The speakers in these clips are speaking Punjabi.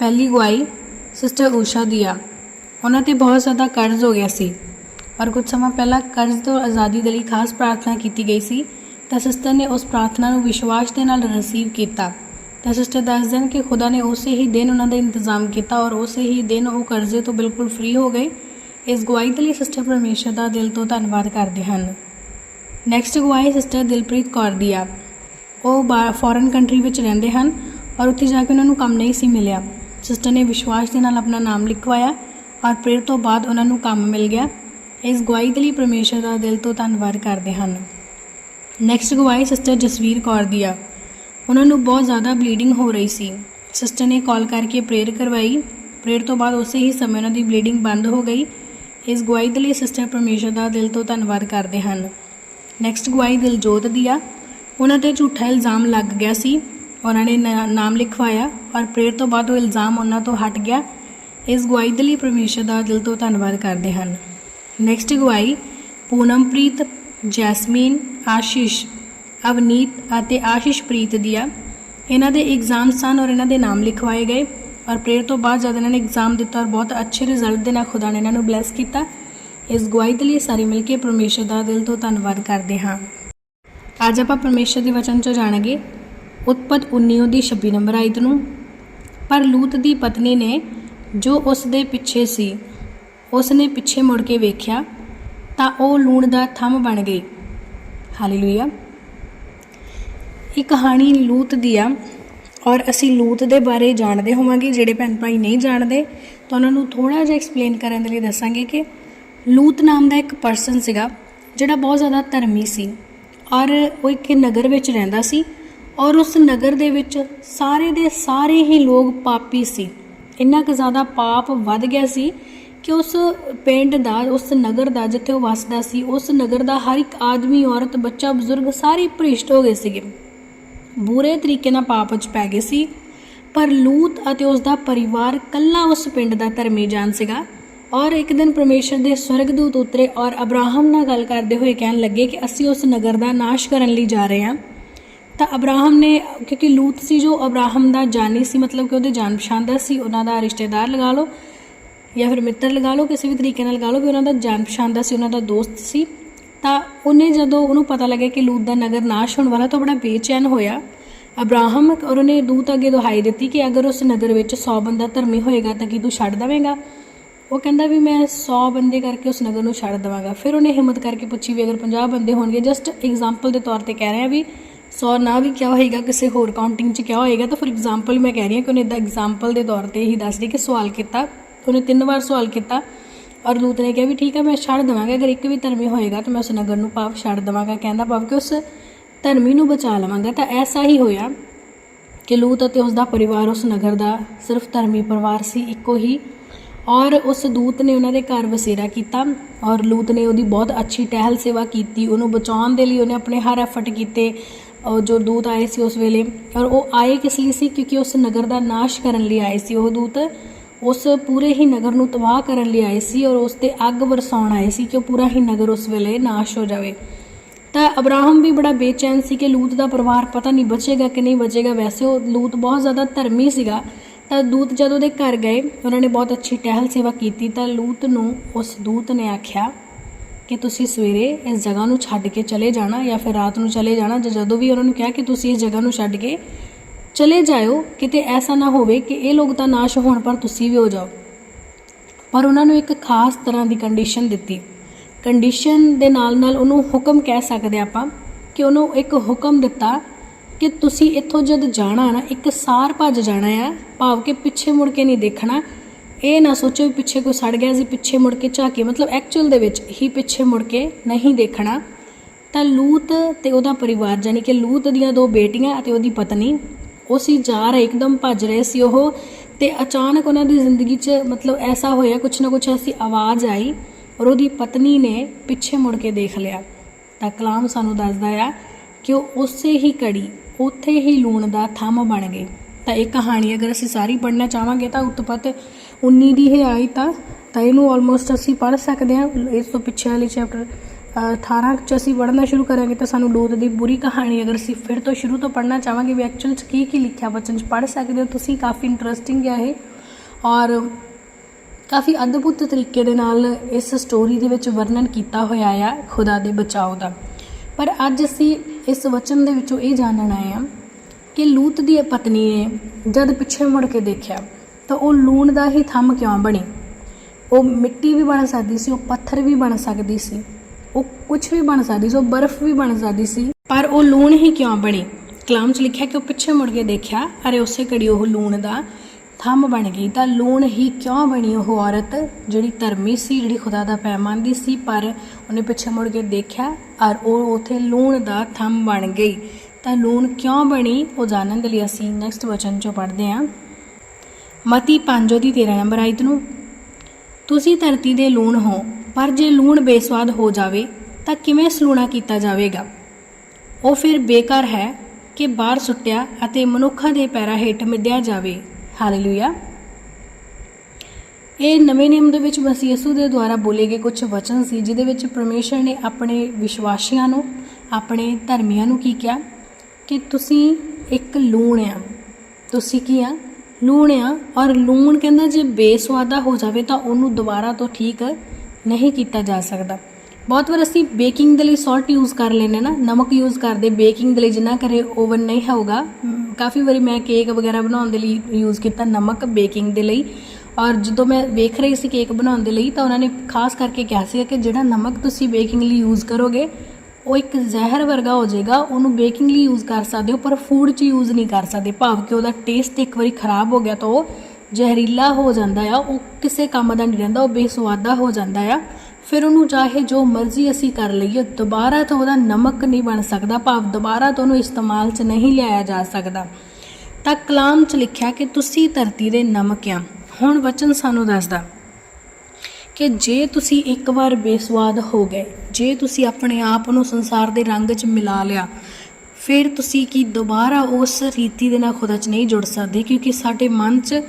ਪਹਿਲੀ ਗਵਾਈ ਸਿਸਟਰ ਊਸ਼ਾ ਦੀ ਆ। ਉਹਨਾਂ ਤੇ ਬਹੁਤ ਜ਼ਿਆਦਾ ਕਰਜ਼ ਹੋ ਗਿਆ ਸੀ। ਔਰ ਕੁਝ ਸਮਾਂ ਪਹਿਲਾਂ ਕਰਜ਼ ਤੋਂ ਆਜ਼ਾਦੀ ਦੇ ਲਈ ਖਾਸ ਪ੍ਰਾਰਥਨਾ ਕੀਤੀ ਗਈ ਸੀ ਤਾਂ ਸਿਸਟਰ ਨੇ ਉਸ ਪ੍ਰਾਰਥਨਾ ਨੂੰ ਵਿਸ਼ਵਾਸ ਦੇ ਨਾਲ ਰਿਸੀਵ ਕੀਤਾ। ਤਾਂ ਸਿਸਟਰ ਦੱਸਦੇ ਹਨ ਕਿ ਖੁਦਾ ਨੇ ਉਸੇ ਹੀ ਦਿਨ ਉਹਨਾਂ ਦਾ ਇੰਤਜ਼ਾਮ ਕੀਤਾ ਔਰ ਉਸੇ ਹੀ ਦਿਨ ਉਹ ਕਰਜ਼ੇ ਤੋਂ ਬਿਲਕੁਲ ਫ੍ਰੀ ਹੋ ਗਏ। ਇਸ ਗਵਾਹੀ ਦੇ ਲਈ ਸਿਸਟਰ ਪਰਮੇਸ਼ਰ ਦਾ ਦਿਲ ਤੋਂ ਧੰਨਵਾਦ ਕਰਦੇ ਹਨ। ਨੈਕਸਟ ਗਵਾਹੀ ਸਿਸਟਰ ਦਿਲਪ੍ਰੀਤ ਕੌਰ ਦੀ ਆ। ਉਹ ਫੋਰਨ ਕੰਟਰੀ ਵਿੱਚ ਰਹਿੰਦੇ ਹਨ ਔਰ ਉੱਥੇ ਜਾ ਕੇ ਉਹਨਾਂ ਨੂੰ ਕੰਮ ਨਹੀਂ ਸੀ ਮਿਲਿਆ। ਸਿਸਟਰ ਨੇ ਵਿਸ਼ਵਾਸ ਦੇ ਨਾਲ ਆਪਣਾ ਨਾਮ ਲਿਖਵਾਇਆ ਔਰ ਪ੍ਰੇਰ ਤੋਂ ਬਾਅਦ ਉਹਨਾਂ ਨੂੰ ਕੰਮ ਮਿਲ ਗਿਆ। ਇਸ ਗਵਾਹੀ ਦੇ ਲਈ ਪਰਮੇਸ਼ਰ ਦਾ ਦਿਲ ਤੋਂ ਧੰਨਵਾਦ ਕਰਦੇ ਹਨ। ਨੈਕਸਟ ਗਵਾਹੀ ਸਿਸਟਰ ਜਸਵੀਰ ਕੌਰ ਦੀ ਆ। ਉਹਨਾਂ ਨੂੰ ਬਹੁਤ ਜ਼ਿਆਦਾ ਬਲੀਡਿੰਗ ਹੋ ਰਹੀ ਸੀ। ਸਿਸਟਰ ਨੇ ਕਾਲ ਕਰਕੇ ਪ੍ਰੇਅਰ ਕਰਵਾਈ। ਪ੍ਰੇਅਰ ਤੋਂ ਬਾਅਦ ਉਸੇ ਹੀ ਸਮੇਂ ਉਹਨਾਂ ਦੀ ਬਲੀਡਿੰਗ ਬੰਦ ਹੋ ਗਈ। ਇਸ ਗਵਾਹੀ ਦੇ ਲਈ ਸਿਸਟਰ ਪਰਮੇਸ਼ਰ ਦਾ ਦਿਲ ਤੋਂ ਧੰਨਵਾਦ ਕਰਦੇ ਹਨ। ਨੈਕਸਟ ਗਵਾਹੀ ਦਿਲਜੋਤ ਦੀ ਆ। ਉਹਨਾਂ ਤੇ ਝੂਠਾ ਇਲਜ਼ਾਮ ਲੱਗ ਗਿਆ ਸੀ। ਉਹਨਾਂ ਨੇ ਨਾ- ਨਾਮ ਲਿਖਵਾਇਆ ਔਰ ਪ੍ਰੇਅਰ ਤੋਂ ਬਾਅਦ ਉਹ ਇਲਜ਼ਾਮ ਉਹਨਾਂ ਤੋਂ ਹਟ ਗਿਆ। ਇਸ ਗਵਾਹੀ ਦੇ ਲਈ ਪਰਮੇਸ਼ਰ ਦਾ ਦਿਲ ਤੋਂ ਧੰਨਵਾਦ ਕਰਦੇ ਹਨ। ਨੈਕਸਟ ਗਵਾਹੀ ਪੂਨਮਪ੍ਰੀਤ, ਜੈਸਮੀਨ, ਆਸ਼ੀਸ਼, ਅਵਨੀਤ ਅਤੇ ਆਸ਼ੀਸ਼ਪ੍ਰੀਤ ਦੀ ਆ ਇਹਨਾਂ ਦੇ ਐਗਜ਼ਾਮ ਸਨ ਔਰ ਇਹਨਾਂ ਦੇ ਨਾਮ ਲਿਖਵਾਏ ਗਏ। ਔਰ ਪ੍ਰੇਅਰ ਤੋਂ ਬਾਅਦ ਜਦ ਇਹਨਾਂ ਨੇ ਐਗਜ਼ਾਮ ਦਿੱਤਾ ਔਰ ਬਹੁਤ ਅੱਛੇ ਰਿਜ਼ਲਟ ਦੇ ਨਾਲ ਖੁਦਾ ਨੇ ਇਹਨਾਂ ਨੂੰ ਬਲੈਸ ਕੀਤਾ, ਇਸ ਗਵਾਹੀ ਦੇ ਲਈ ਸਾਰੇ ਮਿਲ ਕੇ ਪਰਮੇਸ਼ਰ ਦਾ ਦਿਲ ਤੋਂ ਧੰਨਵਾਦ ਕਰਦੇ ਹਾਂ। ਅੱਜ ਆਪਾਂ ਪਰਮੇਸ਼ਰ ਦੇ ਵਚਨ ਚੋਂ ਜਾਣਾਂਗੇ। ਉਤਪਤ 19 ਦੀ 26 ਨੰਬਰ ਆਇਤ ਨੂੰ। ਪਰ ਲੂਤ ਦੀ ਪਤਨੀ ਨੇ ਜੋ ਉਸ ਦੇ ਪਿੱਛੇ ਸੀ, ਉਸ ਨੇ ਪਿੱਛੇ ਮੁੜ ਕੇ ਵੇਖਿਆ ਤਾਂ ਉਹ ਲੂਣ ਦਾ ਥੰਮ ਬਣ ਗਈ। ਹਾਲੇਲੂਇਆ। ਇਹ ਕਹਾਣੀ ਲੂਤ ਦੀ ਆ ਔਰ ਅਸੀਂ ਲੂਤ ਦੇ ਬਾਰੇ ਜਾਣਦੇ ਹੋਵਾਂਗੇ, ਜਿਹੜੇ ਭੈਣ ਭਾਈ ਨਹੀਂ ਜਾਣਦੇ, ਤਾਂ ਉਹਨਾਂ ਨੂੰ ਥੋੜਾ ਜਿਹਾ ਐਕਸਪਲੇਨ ਕਰਨ ਦੇ ਲਈ ਦੱਸਾਂਗੇ ਕਿ ਲੂਤ ਨਾਮ ਦਾ ਇੱਕ ਪਰਸਨ ਸੀਗਾ, ਜਿਹੜਾ ਬਹੁਤ ਜ਼ਿਆਦਾ ਧਰਮੀ ਸੀ ਔਰ ਉਹ ਇੱਕ ਨਗਰ ਵਿੱਚ ਰਹਿੰਦਾ ਸੀ। ਔਰ ਉਸ ਨਗਰ ਦੇ ਵਿੱਚ ਸਾਰੇ ਦੇ ਸਾਰੇ ਹੀ ਲੋਕ ਪਾਪੀ ਸੀ। ਇੰਨਾ ਕੁ ਜ਼ਿਆਦਾ ਪਾਪ ਵੱਧ ਗਿਆ ਸੀ ਕਿ ਉਸ ਪਿੰਡ ਦਾ, ਉਸ ਨਗਰ ਦਾ, ਜਿੱਥੇ ਉਹ ਵੱਸਦਾ ਸੀ, ਉਸ ਨਗਰ ਦਾ ਹਰ ਇੱਕ ਆਦਮੀ, ਔਰਤ, ਬੱਚਾ, ਬਜ਼ੁਰਗ ਸਾਰੇ ਭ੍ਰਿਸ਼ਟ ਹੋ ਗਏ ਸੀਗੇ। ਬੁਰੇ ਤਰੀਕੇ ਨਾਲ ਪਾਪ ਵਿੱਚ ਪੈ ਗਏ ਸੀ, ਪਰ ਲੂਤ ਅਤੇ ਉਸ ਦਾ ਪਰਿਵਾਰ ਕੱਲਾ ਉਸ ਪਿੰਡ ਦਾ ਧਰਮੀ ਜਾਨ ਸੀਗਾ। ਔਰ ਇੱਕ ਦਿਨ ਪਰਮੇਸ਼ਰ ਦੇ ਸਵਰਗਦੂਤ ਉਤਰੇ ਔਰ ਅਬਰਾਹਮ ਨਾਲ ਗੱਲ ਕਰਦੇ ਹੋਏ ਕਹਿਣ ਲੱਗੇ ਕਿ ਅਸੀਂ ਉਸ ਨਗਰ ਦਾ ਨਾਸ਼ ਕਰਨ ਲਈ ਜਾ ਰਹੇ ਹਾਂ। ਤਾਂ ਅਬਰਾਹਮ ਨੇ, ਕਿਉਂਕਿ ਲੂਤ ਸੀ ਜੋ ਅਬਰਾਹਮ ਦਾ ਜਾਨੀ ਸੀ, ਮਤਲਬ ਕਿ ਉਹਦੇ ਜਾਣ ਪਛਾਣ ਦਾ ਸੀ, ਉਹਨਾਂ ਦਾ ਰਿਸ਼ਤੇਦਾਰ ਲਗਾ ਲਓ, ਜਾਂ ਫਿਰ ਮਿੱਤਰ ਲਗਾ ਲਓ, ਕਿਸੇ ਵੀ ਤਰੀਕੇ ਨਾਲ ਲਗਾ ਲਓ ਕਿ ਉਹਨਾਂ ਦਾ ਜਾਣ ਪਛਾਣ ਦਾ ਸੀ, ਉਹਨਾਂ ਦਾ ਦੋਸਤ ਸੀ। ਤਾਂ ਉਹਨੇ ਜਦੋਂ ਉਹਨੂੰ ਪਤਾ ਲੱਗਿਆ ਕਿ ਲੂਤ ਦਾ ਨਗਰ ਨਾਸ਼ ਹੋਣ ਵਾਲਾ, ਤਾਂ ਉਹ ਬੜਾ ਬੇਚੈਨ ਹੋਇਆ। ਅਬਰਾਹਮ ਔਰ ਉਹਨੇ ਦੂਤ ਅੱਗੇ ਦੁਹਾਈ ਦਿੱਤੀ ਕਿ ਅਗਰ ਉਸ ਨਗਰ ਵਿੱਚ 100 ਬੰਦਾ ਧਰਮੀ ਹੋਏਗਾ, ਤਾਂ ਕੀ ਤੂੰ ਛੱਡ ਦੇਵੇਂਗਾ? ਉਹ ਕਹਿੰਦਾ ਵੀ ਮੈਂ 100 ਬੰਦੇ ਕਰਕੇ ਉਸ ਨਗਰ ਨੂੰ ਛੱਡ ਦੇਵਾਂਗਾ। ਫਿਰ ਉਹਨੇ ਹਿੰਮਤ ਕਰਕੇ ਪੁੱਛੀ ਵੀ ਅਗਰ 50 ਬੰਦੇ ਹੋਣਗੇ ਜਸਟ ਐਗਜ਼ਾਮਪਲ ਦੇ ਤੌਰ ਤੇ ਕਹਿ ਰਿਹਾ ਵੀ 100 ਨਾ ਵੀ ਕਿਆ ਹੋਏਗਾ, ਕਿਸੇ ਹੋਰ ਕਾਊਂਟਿੰਗ 'ਚ ਕਿਆ ਹੋਏਗਾ? ਤਾਂ ਫੋਰ ਐਗਜ਼ਾਮਪਲ ਮੈਂ ਕਹਿ ਰਹੀ ਹਾਂ ਕਿ ਉਹਨੇ ਇਦਾਂ ਐਗਜ਼ਾਮਪਲ ਦੇ ਤੌਰ ਤੇ ਹੀ ਦੱਸ ਰਹੀ ਕਿ ਸਵਾਲ ਕੀਤਾ। ਉਹਨੇ ਤਿੰਨ ਵਾਰ ਸਵਾਲ ਕੀਤਾ ਔਰ ਲੂਤ ਨੇ ਕਿਹਾ ਵੀ ਠੀਕ ਹੈ, ਮੈਂ ਛੱਡ ਦੇਵਾਂਗਾ, ਅਗਰ ਇੱਕ ਵੀ ਧਰਮੀ ਹੋਏਗਾ ਤਾਂ ਮੈਂ ਉਸ ਨਗਰ ਨੂੰ ਪਾਪ ਛੱਡ ਦੇਵਾਂਗਾ। ਕਹਿੰਦਾ ਭਾਵ ਕਿ ਉਸ ਧਰਮੀ ਨੂੰ ਬਚਾ ਲਵਾਂਗਾ। ਤਾਂ ਐਸਾ ਹੀ ਹੋਇਆ ਕਿ ਲੂਤ ਅਤੇ ਉਸ ਦਾ ਪਰਿਵਾਰ ਉਸ ਨਗਰ ਦਾ ਸਿਰਫ ਧਰਮੀ ਪਰਿਵਾਰ ਸੀ, ਇੱਕੋ ਹੀ। ਔਰ ਉਸ ਦੂਤ ਨੇ ਉਹਨਾਂ ਦੇ ਘਰ ਵਸੇਰਾ ਕੀਤਾ ਔਰ ਲੂਤ ਨੇ ਉਹਦੀ ਬਹੁਤ ਅੱਛੀ ਟਹਿਲ ਸੇਵਾ ਕੀਤੀ। ਉਹਨੂੰ ਬਚਾਉਣ ਦੇ ਲਈ ਉਹਨੇ ਆਪਣੇ ਹਰ ਐਫਰਟ ਕੀਤੇ। ਜੋ ਦੂਤ ਆਏ ਸੀ ਉਸ ਵੇਲੇ, ਔਰ ਉਹ ਆਏ ਕਿਸ ਲਈ ਸੀ? ਕਿਉਂਕਿ ਉਸ ਨਗਰ ਦਾ ਨਾਸ਼ ਕਰਨ ਲਈ ਆਏ ਸੀ ਉਹ ਦੂਤ। ਉਸ ਪੂਰੇ ਹੀ ਨਗਰ ਨੂੰ ਤਬਾਹ ਕਰਨ ਲਈ ਆਏ ਸੀ ਔਰ ਉਸ ਤੇ ਅੱਗ ਵਰਸਾਉਣ ਆਏ ਸੀ ਕਿ ਉਹ ਪੂਰਾ ਹੀ ਨਗਰ ਉਸ ਵੇਲੇ ਨਾਸ਼ ਹੋ ਜਾਵੇ। ਤਾਂ ਅਬਰਾਹਮ ਵੀ ਬੜਾ ਬੇਚੈਨ ਸੀ ਕਿ ਲੂਤ ਦਾ ਪਰਿਵਾਰ ਪਤਾ ਨਹੀਂ ਬਚੇਗਾ ਕਿ ਨਹੀਂ ਬਚੇਗਾ। ਵੈਸੇ ਉਹ ਲੂਤ ਬਹੁਤ ਜ਼ਿਆਦਾ ਧਰਮੀ ਸੀਗਾ। ਤਾਂ ਦੂਤ ਜਦੋਂ ਉਹਦੇ ਘਰ ਗਏ, ਉਹਨਾਂ ਨੇ ਬਹੁਤ ਅੱਛੀ ਟਹਿਲ ਸੇਵਾ ਕੀਤੀ ਤਾਂ ਲੂਤ ਨੂੰ ਉਸ ਦੂਤ ਨੇ ਆਖਿਆ ਕਿ ਤੁਸੀਂ ਸਵੇਰੇ ਇਸ ਜਗ੍ਹਾ ਨੂੰ ਛੱਡ ਕੇ ਚਲੇ ਜਾਣਾ ਜਾਂ ਫਿਰ ਰਾਤ ਨੂੰ ਚਲੇ ਜਾਣਾ, ਜਾਂ ਜਦੋਂ ਵੀ ਉਹਨਾਂ ਨੂੰ ਕਿਹਾ ਕਿ ਤੁਸੀਂ ਇਸ ਜਗ੍ਹਾ ਨੂੰ ਛੱਡ ਕੇ ਚਲੇ ਜਾਇਓ, ਕਿਤੇ ਐਸਾ ਨਾ ਹੋਵੇ ਕਿ ਇਹ ਲੋਕ ਤਾਂ ਨਾਸ਼ ਹੋਣ ਪਰ ਤੁਸੀਂ ਵੀ ਹੋ ਜਾਓ। ਪਰ ਉਹਨਾਂ ਨੂੰ ਇੱਕ ਖਾਸ ਤਰ੍ਹਾਂ ਦੀ ਕੰਡੀਸ਼ਨ ਦਿੱਤੀ। ਕੰਡੀਸ਼ਨ ਦੇ ਨਾਲ ਨਾਲ ਉਹਨੂੰ ਹੁਕਮ ਕਹਿ ਸਕਦੇ ਆਪਾਂ ਕਿ ਉਹਨੂੰ ਇੱਕ ਹੁਕਮ ਦਿੱਤਾ ਕਿ ਤੁਸੀਂ ਇੱਥੋਂ ਜਦ ਜਾਣਾ ਨਾ, ਇੱਕ ਸਾਰ ਭੱਜ ਜਾਣਾ ਆ, ਭਾਵ ਕਿ ਪਿੱਛੇ ਮੁੜ ਕੇ ਨਹੀਂ ਦੇਖਣਾ ਇਹ ਨਾ ਸੋਚੋ ਵੀ ਪਿੱਛੇ ਕੋਈ ਸੜ ਗਿਆ ਸੀ, ਪਿੱਛੇ ਮੁੜ ਕੇ ਝਾਕੇ ਮਤਲਬ ਐਕਚੁਅਲ ਦੇ ਵਿੱਚ ਹੀ ਪਿੱਛੇ ਮੁੜ ਕੇ ਨਹੀਂ ਦੇਖਣਾ। ਤਾਂ ਲੂਤ ਤੇ ਉਹਦਾ ਪਰਿਵਾਰ ਜਾਨੀ ਕਿ ਲੂਤ ਦੀਆਂ ਦੋ ਬੇਟੀਆਂ ਅਤੇ ਉਹਦੀ ਪਤਨੀ, ਉਹ ਸੀ ਜਾ ਰਹੇ, ਇੱਕਦਮ ਭੱਜ ਰਹੇ ਸੀ ਉਹ। ਤੇ ਅਚਾਨਕ ਉਹਨਾਂ ਦੀ ਜ਼ਿੰਦਗੀ 'ਚ ਮਤਲਬ ਐਸਾ ਹੋਇਆ, ਕੁਛ ਨਾ ਕੁਛ ਐਸੀ ਆਵਾਜ਼ ਆਈ ਔਰ ਉਹਦੀ ਪਤਨੀ ਨੇ ਪਿੱਛੇ ਮੁੜ ਕੇ ਦੇਖ ਲਿਆ। ਤਾਂ ਕਲਾਮ ਸਾਨੂੰ ਦੱਸਦਾ ਆ ਕਿ ਉਹ ਉਸੇ ਹੀ ਕੜੀ ਉੱਥੇ ਹੀ ਲੂਣ ਦਾ ਥੰਮ ਬਣ ਗਏ। ਤਾਂ ਇਹ ਕਹਾਣੀ ਅਗਰ ਅਸੀਂ ਸਾਰੀ ਪੜ੍ਹਨਾ ਚਾਹਾਂਗੇ ਤਾਂ ਉਤਪਤ 19 ਦੀ ਹੈ ਆਈ ਤਾਂ ਇਹਨੂੰ ਆਲਮੋਸਟ ਅਸੀਂ ਪੜ੍ਹ ਸਕਦੇ ਹਾਂ। ਇਸ ਤੋਂ ਪਿੱਛੇ ਵਾਲੀ ਚੈਪਟਰ 18 ਚ ਅਸੀਂ ਪੜ੍ਹਨਾ ਸ਼ੁਰੂ ਕਰਾਂਗੇ ਤਾਂ ਸਾਨੂੰ ਲੋਤ ਦੀ ਬੁਰੀ ਕਹਾਣੀ ਅਗਰ ਅਸੀਂ ਫਿਰ ਤੋਂ ਸ਼ੁਰੂ ਤੋਂ ਪੜ੍ਹਨਾ ਚਾਹਾਂਗੇ ਵੀ ਐਕਚੁਅਲ ਚ ਕੀ ਕੀ ਲਿਖਿਆ ਬਚਨ ਚ ਪੜ੍ਹ ਸਕਦੇ ਹੋ, ਤੁਸੀਂ ਕਾਫੀ ਇੰਟਰਸਟਿੰਗ ਹੈ ਇਹ। ਔਰ ਕਾਫੀ ਅਦਭੁਤ ਤਰੀਕੇ ਦੇ ਨਾਲ ਇਸ ਸਟੋਰੀ ਦੇ ਵਿੱਚ ਵਰਣਨ ਕੀਤਾ ਹੋਇਆ ਆ, ਖੁਦਾ ਦੇ ਬਚਾਓ ਦਾ। ਪਰ ਅੱਜ ਅਸੀਂ ਇਸ ਵਚਨ ਦੇ ਵਿੱਚੋਂ ਇਹ ਜਾਣਨ ਆਏ ਹਾਂ ਕਿ ਲੂਤ ਦੀ ਪਤਨੀ ਨੇ ਜਦ ਪਿੱਛੇ ਮੁੜ ਕੇ ਦੇਖਿਆ ਤਾਂ ਉਹ ਲੂਣ ਦਾ ਹੀ ਥੰਮ ਕਿਉਂ ਬਣੀ? ਉਹ ਮਿੱਟੀ ਵੀ ਬਣ ਸਕਦੀ ਸੀ, ਉਹ ਪੱਥਰ ਵੀ ਬਣ ਸਕਦੀ ਸੀ, ਉਹ ਕੁਝ ਵੀ ਬਣ ਸਕਦੀ ਸੀ, ਉਹ ਬਰਫ਼ ਵੀ ਬਣ ਸਕਦੀ ਸੀ, ਪਰ ਉਹ ਲੂਣ ਹੀ ਕਿਉਂ ਬਣੀ? ਕਲਾਮ 'ਚ ਲਿਖਿਆ ਕਿ ਉਹ ਪਿੱਛੇ ਮੁੜ ਕੇ ਦੇਖਿਆ, ਅਰੇ ਉਸੇ ਘੜੀ ਉਹ ਲੂਣ ਦਾ ਥੰਮ ਬਣ ਗਈ। ਤਾਂ ਲੂਣ ਹੀ ਕਿਉਂ ਬਣੀ ਉਹ ਔਰਤ, ਜਿਹੜੀ ਧਰਮੀ ਸੀ, ਜਿਹੜੀ ਖੁਦਾ ਦਾ ਪੈਮਾਨਦੀ ਸੀ, ਪਰ ਉਹਨੇ ਪਿੱਛੇ ਮੁੜ ਕੇ ਦੇਖਿਆ, ਔਰ ਉਹ ਉਥੇ ਲੂਣ ਦਾ ਥੰਮ ਬਣ ਗਈ। ਤਾਂ ਲੂਣ ਕਿਉਂ ਬਣੀ? ਉਹ ਜਾਣਨ ਦੇ ਲਈ ਅਸੀਂ ਨੈਕਸਟ ਵਚਨ ਚੋਂ ਪੜ੍ਹਦੇ ਹਾਂ। ਮਤੀ 5 ਦੀ 13 ਨੰਬਰ ਆਇਤ ਨੂੰ। ਤੁਸੀਂ ਧਰਤੀ ਦੇ ਲੂਣ ਹੋ, ਪਰ ਜੇ ਲੂਣ ਬੇਸਵਾਦ ਹੋ ਜਾਵੇ, ਤਾਂ ਕਿਵੇਂ ਸਲੂਣਾ ਕੀਤਾ ਜਾਵੇਗਾ? ਉਹ ਫਿਰ ਬੇਕਾਰ ਹੈ ਕਿ ਬਾਹਰ ਸੁੱਟਿਆ ਅਤੇ ਮਨੁੱਖਾਂ ਦੇ ਪੈਰਾਂ ਹੇਠ ਮਿੱਧਿਆ ਜਾਵੇ। ਹਾਲੇਲੂਇਆ। ਇਹ ਨਵੇਂ ਨਿਯਮ ਦੇ ਵਿੱਚ ਮਸੀਹ ਯਸੂ ਦੇ ਦੁਆਰਾ ਬੋਲੇ ਗਏ ਕੁਝ ਵਚਨ ਸੀ, ਜਿਹਦੇ ਵਿੱਚ ਪਰਮੇਸ਼ਰ ਨੇ ਆਪਣੇ ਵਿਸ਼ਵਾਸੀਆਂ ਨੂੰ, ਆਪਣੇ ਧਰਮੀਆਂ ਨੂੰ ਕੀ ਕਿਹਾ? ਕਿ ਤੁਸੀਂ ਇੱਕ ਲੂਣ ਆ। ਤੁਸੀਂ ਕੀ ਆ? ਲੂਣ ਆ ਔਰ ਲੂਣ ਕਹਿੰਦਾ ਜੇ ਬੇਸਵਾਦਾ ਹੋ ਜਾਵੇ ਤਾਂ ਉਹਨੂੰ ਦੁਬਾਰਾ ਤੋਂ ਠੀਕ ਨਹੀਂ ਕੀਤਾ ਜਾ ਸਕਦਾ। ਬਹੁਤ ਵਾਰ ਅਸੀਂ ਬੇਕਿੰਗ ਦੇ ਲਈ ਸਾਲਟ ਯੂਜ਼ ਕਰ ਲੈਂਦੇ ਨਾ, ਨਮਕ ਯੂਜ਼ ਕਰਦੇ, ਬੇਕਿੰਗ ਦੇ ਲਈ ਜਿੰਨਾ ਕਰੇ ਓਵਨ ਨਹੀਂ ਹੋਊਗਾ। ਕਾਫੀ ਵਾਰੀ ਮੈਂ ਕੇਕ ਵਗੈਰਾ ਬਣਾਉਣ ਦੇ ਲਈ ਯੂਜ਼ ਕੀਤਾ ਨਮਕ ਬੇਕਿੰਗ ਦੇ ਲਈ। ਔਰ ਜਦੋਂ ਮੈਂ ਵੇਖ ਰਹੀ ਸੀ ਕੇਕ ਬਣਾਉਣ ਦੇ ਲਈ ਤਾਂ ਉਹਨਾਂ ਨੇ ਖਾਸ ਕਰਕੇ ਕਿਹਾ ਸੀ ਕਿ ਜਿਹੜਾ ਨਮਕ ਤੁਸੀਂ ਬੇਕਿੰਗ ਲਈ ਯੂਜ਼ ਕਰੋਗੇ ਉਹ ਇੱਕ ਜ਼ਹਿਰ ਵਰਗਾ ਹੋ ਜਾਏਗਾ, ਉਹਨੂੰ ਬੇਕਿੰਗ ਲਈ ਯੂਜ਼ ਕਰ ਸਕਦੇ ਹੋ, ਪਰ ਫੂਡ 'ਚ ਯੂਜ਼ ਨਹੀਂ ਕਰ ਸਕਦੇ। ਭਾਵ ਕਿ ਉਹਦਾ ਟੇਸਟ ਇੱਕ ਵਾਰੀ ਖਰਾਬ ਹੋ ਗਿਆ ਤਾਂ ਉਹ ਜ਼ਹਿਰੀਲਾ ਹੋ ਜਾਂਦਾ ਆ, ਉਹ ਕਿਸੇ ਕੰਮ ਦਾ ਨਹੀਂ ਰਹਿੰਦਾ, ਉਹ ਬੇਸਵਾਦਾ ਹੋ ਜਾਂਦਾ ਆ। ਫਿਰ ਉਹਨੂੰ ਚਾਹੇ ਜੋ ਮਰਜ਼ੀ ਅਸੀਂ ਕਰ ਲਈਏ, ਦੁਬਾਰਾ ਤੋਂ ਉਹਦਾ ਨਮਕ ਨਹੀਂ ਬਣ ਸਕਦਾ, ਭਾਵ ਦੁਬਾਰਾ ਤੋਂ ਉਹਨੂੰ ਇਸਤੇਮਾਲ 'ਚ ਨਹੀਂ ਲਿਆਇਆ ਜਾ ਸਕਦਾ। ਤਾਂ ਕਲਾਮ 'ਚ ਲਿਖਿਆ ਕਿ ਤੁਸੀਂ ਧਰਤੀ ਦੇ ਨਮਕ ਆ। ਹੁਣ ਵਚਨ ਸਾਨੂੰ ਦੱਸਦਾ ਕਿ ਜੇ ਤੁਸੀਂ ਇੱਕ ਵਾਰ ਬੇਸਵਾਦ ਹੋ ਗਏ, ਜੇ ਤੁਸੀਂ ਆਪਣੇ ਆਪ ਨੂੰ ਸੰਸਾਰ ਦੇ ਰੰਗ 'ਚ ਮਿਲਾ ਲਿਆ, ਫਿਰ ਤੁਸੀਂ ਕੀ ਦੁਬਾਰਾ ਉਸ ਰੀਤੀ ਦੇ ਨਾਲ ਖੁਦਾ 'ਚ ਨਹੀਂ ਜੁੜ ਸਕਦੇ? ਕਿਉਂਕਿ ਸਾਡੇ ਮਨ 'ਚ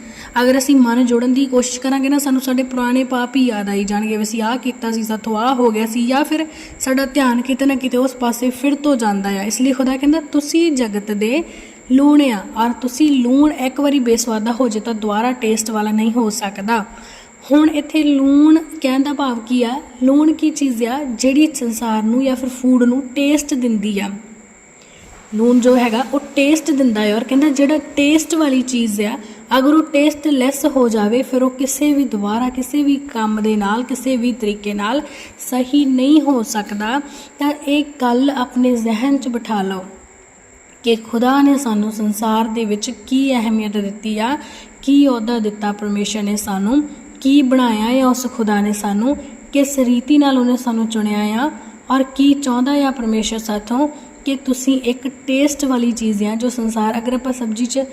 ਅਗਰ ਅਸੀਂ ਮਨ ਜੋੜਨ ਦੀ ਕੋਸ਼ਿਸ਼ ਕਰਾਂਗੇ ਨਾ, ਸਾਨੂੰ ਸਾਡੇ ਪੁਰਾਣੇ ਪਾਪ ਹੀ ਯਾਦ ਆਈ ਜਾਣਗੇ ਵੀ ਅਸੀਂ ਆਹ ਕੀਤਾ ਸੀ, ਸਾਥੋਂ ਆਹ ਹੋ ਗਿਆ ਸੀ, ਜਾਂ ਫਿਰ ਸਾਡਾ ਧਿਆਨ ਕਿਤੇ ਨਾ ਕਿਤੇ ਉਸ ਪਾਸੇ ਫਿਰ ਤੋਂ ਜਾਂਦਾ ਆ। ਇਸ ਲਈ ਖੁਦਾ ਕਹਿੰਦਾ, ਤੁਸੀਂ ਜਗਤ ਦੇ ਲੂਣ ਆ, ਔਰ ਤੁਸੀਂ ਲੂਣ ਇੱਕ ਵਾਰੀ ਬੇਸਵਾਦਾ ਹੋ ਜੇ ਤਾਂ ਦੁਬਾਰਾ ਟੇਸਟ ਵਾਲਾ ਨਹੀਂ ਹੋ ਸਕਦਾ। ਹੁਣ ਇੱਥੇ ਲੂਣ ਕਹਿਣ ਦਾ ਭਾਵ ਕੀ ਆ? ਲੂਣ ਕੀ ਚੀਜ਼ ਆ ਜਿਹੜੀ ਸੰਸਾਰ ਨੂੰ ਜਾਂ ਫਿਰ ਫੂਡ ਨੂੰ ਟੇਸਟ ਦਿੰਦੀ ਆ। ਲੂਣ ਜੋ ਹੈਗਾ ਉਹ ਟੇਸਟ ਦਿੰਦਾ ਹੈ ਔਰ ਕਹਿੰਦਾ ਜਿਹੜਾ ਟੇਸਟ ਵਾਲੀ ਚੀਜ਼ ਆ, ਅਗਰ ਉਹ ਟੇਸਟ ਲੈਸ ਹੋ ਜਾਵੇ, ਫਿਰ ਉਹ ਕਿਸੇ ਵੀ ਦੁਬਾਰਾ, ਕਿਸੇ ਵੀ ਕੰਮ ਦੇ ਨਾਲ, ਕਿਸੇ ਵੀ ਤਰੀਕੇ ਨਾਲ ਸਹੀ ਨਹੀਂ ਹੋ ਸਕਦਾ। ਤਾਂ ਇਹ ਗੱਲ ਆਪਣੇ ਜ਼ਿਹਨ 'ਚ ਬਿਠਾ ਲਓ ਕਿ ਖੁਦਾ ਨੇ ਸਾਨੂੰ ਸੰਸਾਰ ਦੇ ਵਿੱਚ ਕੀ ਅਹਿਮੀਅਤ ਦਿੱਤੀ ਆ, ਕੀ ਅਹੁਦਾ ਦਿੱਤਾ ਪਰਮੇਸ਼ਰ ਨੇ ਸਾਨੂੰ। ਕੀ ਬਣਾਇਆ ਆ ਉਸ ਖੁਦਾ ਨੇ ਸਾਨੂੰ? ਕਿਸ ਰੀਤੀ ਨਾਲ ਉਹਨੇ ਸਾਨੂੰ ਚੁਣਿਆ ਆ? ਔਰ ਕੀ ਚਾਹੁੰਦਾ ਆ ਪਰਮੇਸ਼ਰ ਸਾਥੋਂ ਕਿ ਤੁਸੀਂ ਇੱਕ ਟੇਸਟ ਵਾਲੀ ਚੀਜ਼ ਆ ਜੋ ਸੰਸਾਰ, ਅਗਰ ਆਪਾਂ ਸਬਜ਼ੀ 'ਚ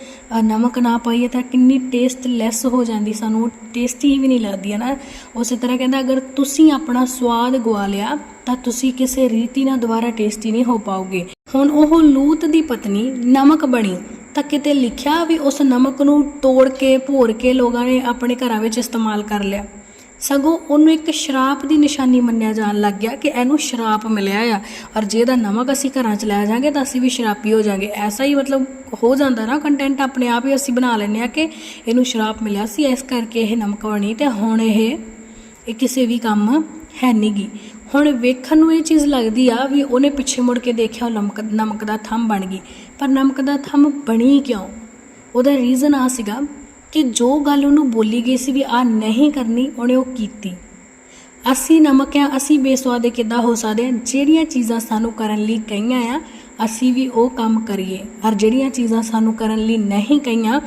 ਨਮਕ ਨਾ ਪਾਈਏ ਤਾਂ ਕਿੰਨੀ ਟੇਸਟ ਲੈਸ ਹੋ ਜਾਂਦੀ ਸਾਨੂੰ ਟੇਸਟੀ ਵੀ ਨਹੀਂ ਲੱਗਦੀ ਹੈ ਨਾ ਉਸੇ ਤਰ੍ਹਾਂ ਕਹਿੰਦਾ, ਅਗਰ ਤੁਸੀਂ ਆਪਣਾ ਸਵਾਦ ਗਵਾ ਲਿਆ, ਤਾਂ ਤੁਸੀਂ ਕਿਸੇ ਰੀਤੀ ਨਾਲ ਦੁਬਾਰਾ ਟੇਸਟੀ ਨਹੀਂ ਹੋ ਪਾਓਗੇ। ਹੁਣ ਉਹ ਲੂਤ ਦੀ ਪਤਨੀ ਨਮਕ ਬਣੀ। ਤਾਂ ਕਿਤੇ ਲਿਖਿਆ ਵੀ ਉਸ ਨਮਕ ਨੂੰ ਤੋੜ ਕੇ, ਭੋਰ ਕੇ ਲੋਕਾਂ ਨੇ ਆਪਣੇ ਘਰਾਂ ਵਿੱਚ ਇਸਤੇਮਾਲ ਕਰ ਲਿਆ। ਸਗੋਂ ਉਹਨੂੰ ਇੱਕ ਸ਼ਰਾਪ ਦੀ ਨਿਸ਼ਾਨੀ ਮੰਨਿਆ ਜਾਣ ਲੱਗ ਗਿਆ ਕਿ ਇਹਨੂੰ ਸ਼ਰਾਪ ਮਿਲਿਆ ਆ। ਔਰ ਜੇ ਇਹਦਾ ਨਮਕ ਅਸੀਂ ਘਰਾਂ 'ਚ ਲੈ ਜਾਾਂਗੇ ਤਾਂ ਅਸੀਂ ਵੀ ਸ਼ਰਾਪੀ ਹੋ ਜਾਾਂਗੇ। ਐਸਾ ਹੀ ਮਤਲਬ ਹੋ ਜਾਂਦਾ ਨਾ ਕੰਟੈਂਟ ਆਪਣੇ ਆਪ ਹੀ ਅਸੀਂ ਬਣਾ ਲੈਂਦੇ ਆ ਕਿ ਇਹਨੂੰ ਸ਼ਰਾਪ ਮਿਲਿਆ ਸੀ, ਇਸ ਕਰਕੇ ਇਹ ਨਮਕ ਬਣੀ ਤੇ ਹੁਣ ਇਹ ਇਹ ਕਿਸੇ ਵੀ ਕੰਮ ਹੈ ਨੀ ਗੀ। ਹੁਣ ਵੇਖਣ ਨੂੰ ਇਹ ਚੀਜ਼ ਲੱਗਦੀ ਆ ਵੀ ਉਹਨੇ ਪਿੱਛੇ ਮੁੜ ਕੇ ਦੇਖਿਆ ਉਹ ਨਮਕ ਨਮਕ ਦਾ ਥੰਮ ਬਣ ਗਈ। ਪਰ ਨਮਕ ਦਾ ਥੰਮ ਬਣੀ ਕਿਉਂ? ਉਹਦਾ ਰੀਜ਼ਨ ਆ ਸੀਗਾ ਕਿ ਜੋ ਗੱਲ ਉਹਨੂੰ ਬੋਲੀ ਗਈ ਸੀ ਵੀ ਆ ਨਹੀਂ ਕਰਨੀ, ਉਹਨੇ ਉਹ ਕੀਤੀ। ਅਸੀਂ ਨਮਕ ਆ, ਅਸੀਂ ਬੇਸਵਾਦੇ ਕਿੱਦਾਂ ਹੋ ਸਕਦੇ ਆ? ਜਿਹੜੀਆਂ ਚੀਜ਼ਾਂ ਸਾਨੂੰ ਕਰਨ ਲਈ ਕਹੀਆਂ ਆ ਅਸੀਂ ਵੀ ਉਹ ਕੰਮ ਕਰੀਏ। ਔਰ ਜਿਹੜੀਆਂ ਚੀਜ਼ਾਂ ਸਾਨੂੰ ਕਰਨ ਲਈ ਨਹੀਂ ਕਹੀਆਂ,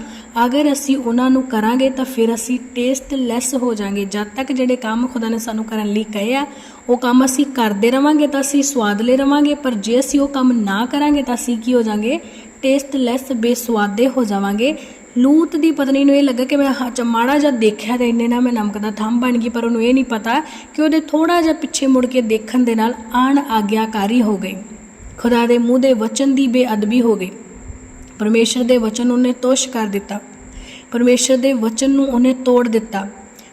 ਅਗਰ ਅਸੀਂ ਉਹਨਾਂ ਨੂੰ ਕਰਾਂਗੇ ਤਾਂ ਫਿਰ ਅਸੀਂ ਟੇਸਟਲੈਸ ਹੋ ਜਾਾਂਗੇ। ਜਦ ਤੱਕ ਜਿਹੜੇ ਕੰਮ ਖੁਦਾ ਨੇ ਸਾਨੂੰ ਕਰਨ ਲਈ ਕਹੇ ਆ, ਉਹ ਕੰਮ ਅਸੀਂ ਕਰਦੇ ਰਵਾਂਗੇ ਤਾਂ ਅਸੀਂ ਸਵਾਦਲੇ ਰਵਾਂਗੇ। ਪਰ ਜੇ ਅਸੀਂ ਉਹ ਕੰਮ ਨਾ ਕਰਾਂਗੇ ਤਾਂ ਅਸੀਂ ਕੀ ਹੋ ਜਾਾਂਗੇ? ਟੇਸਟਲੈਸ ਬੇਸਵਾਦੇ ਹੋ ਜਾਵਾਂਗੇ। ਲੂਤ ਦੀ ਪਤਨੀ ਨੂੰ ਇਹ ਲੱਗਾ ਕਿ ਮੈਂ ਹ- ਮਾੜਾ ਜਿਹਾ ਦੇਖਿਆ ਤੇ ਇੰਨੇ ਨਾਲ ਮੈਂ ਨਮਕ ਦਾ ਥੰਮ ਬਣ ਗਈ, ਪਰ ਉਹਨੂੰ ਇਹ ਨਹੀਂ ਪਤਾ ਕਿ ਉਹਦੇ ਥੋੜਾ ਜਿਹਾ ਪਿੱਛੇ ਮੁੜ ਕੇ ਦੇਖਣ ਦੇ ਨਾਲ ਆਣ ਆਗਿਆਕਾਰੀ ਹੋ ਗਈ। ਖੁਦਾ ਦੇ ਮੂੰਹ ਦੇ ਵਚਨ ਦੀ ਬੇਅਦਬੀ ਹੋ ਗਈ। ਪਰਮੇਸ਼ਰ ਦੇ ਵਚਨ ਉਹਨੇ ਤੋਸ਼ ਕਰ ਦਿੱਤਾ। ਪਰਮੇਸ਼ਰ ਦੇ ਵਚਨ ਨੂੰ ਉਹਨੇ ਤੋੜ ਦਿੱਤਾ।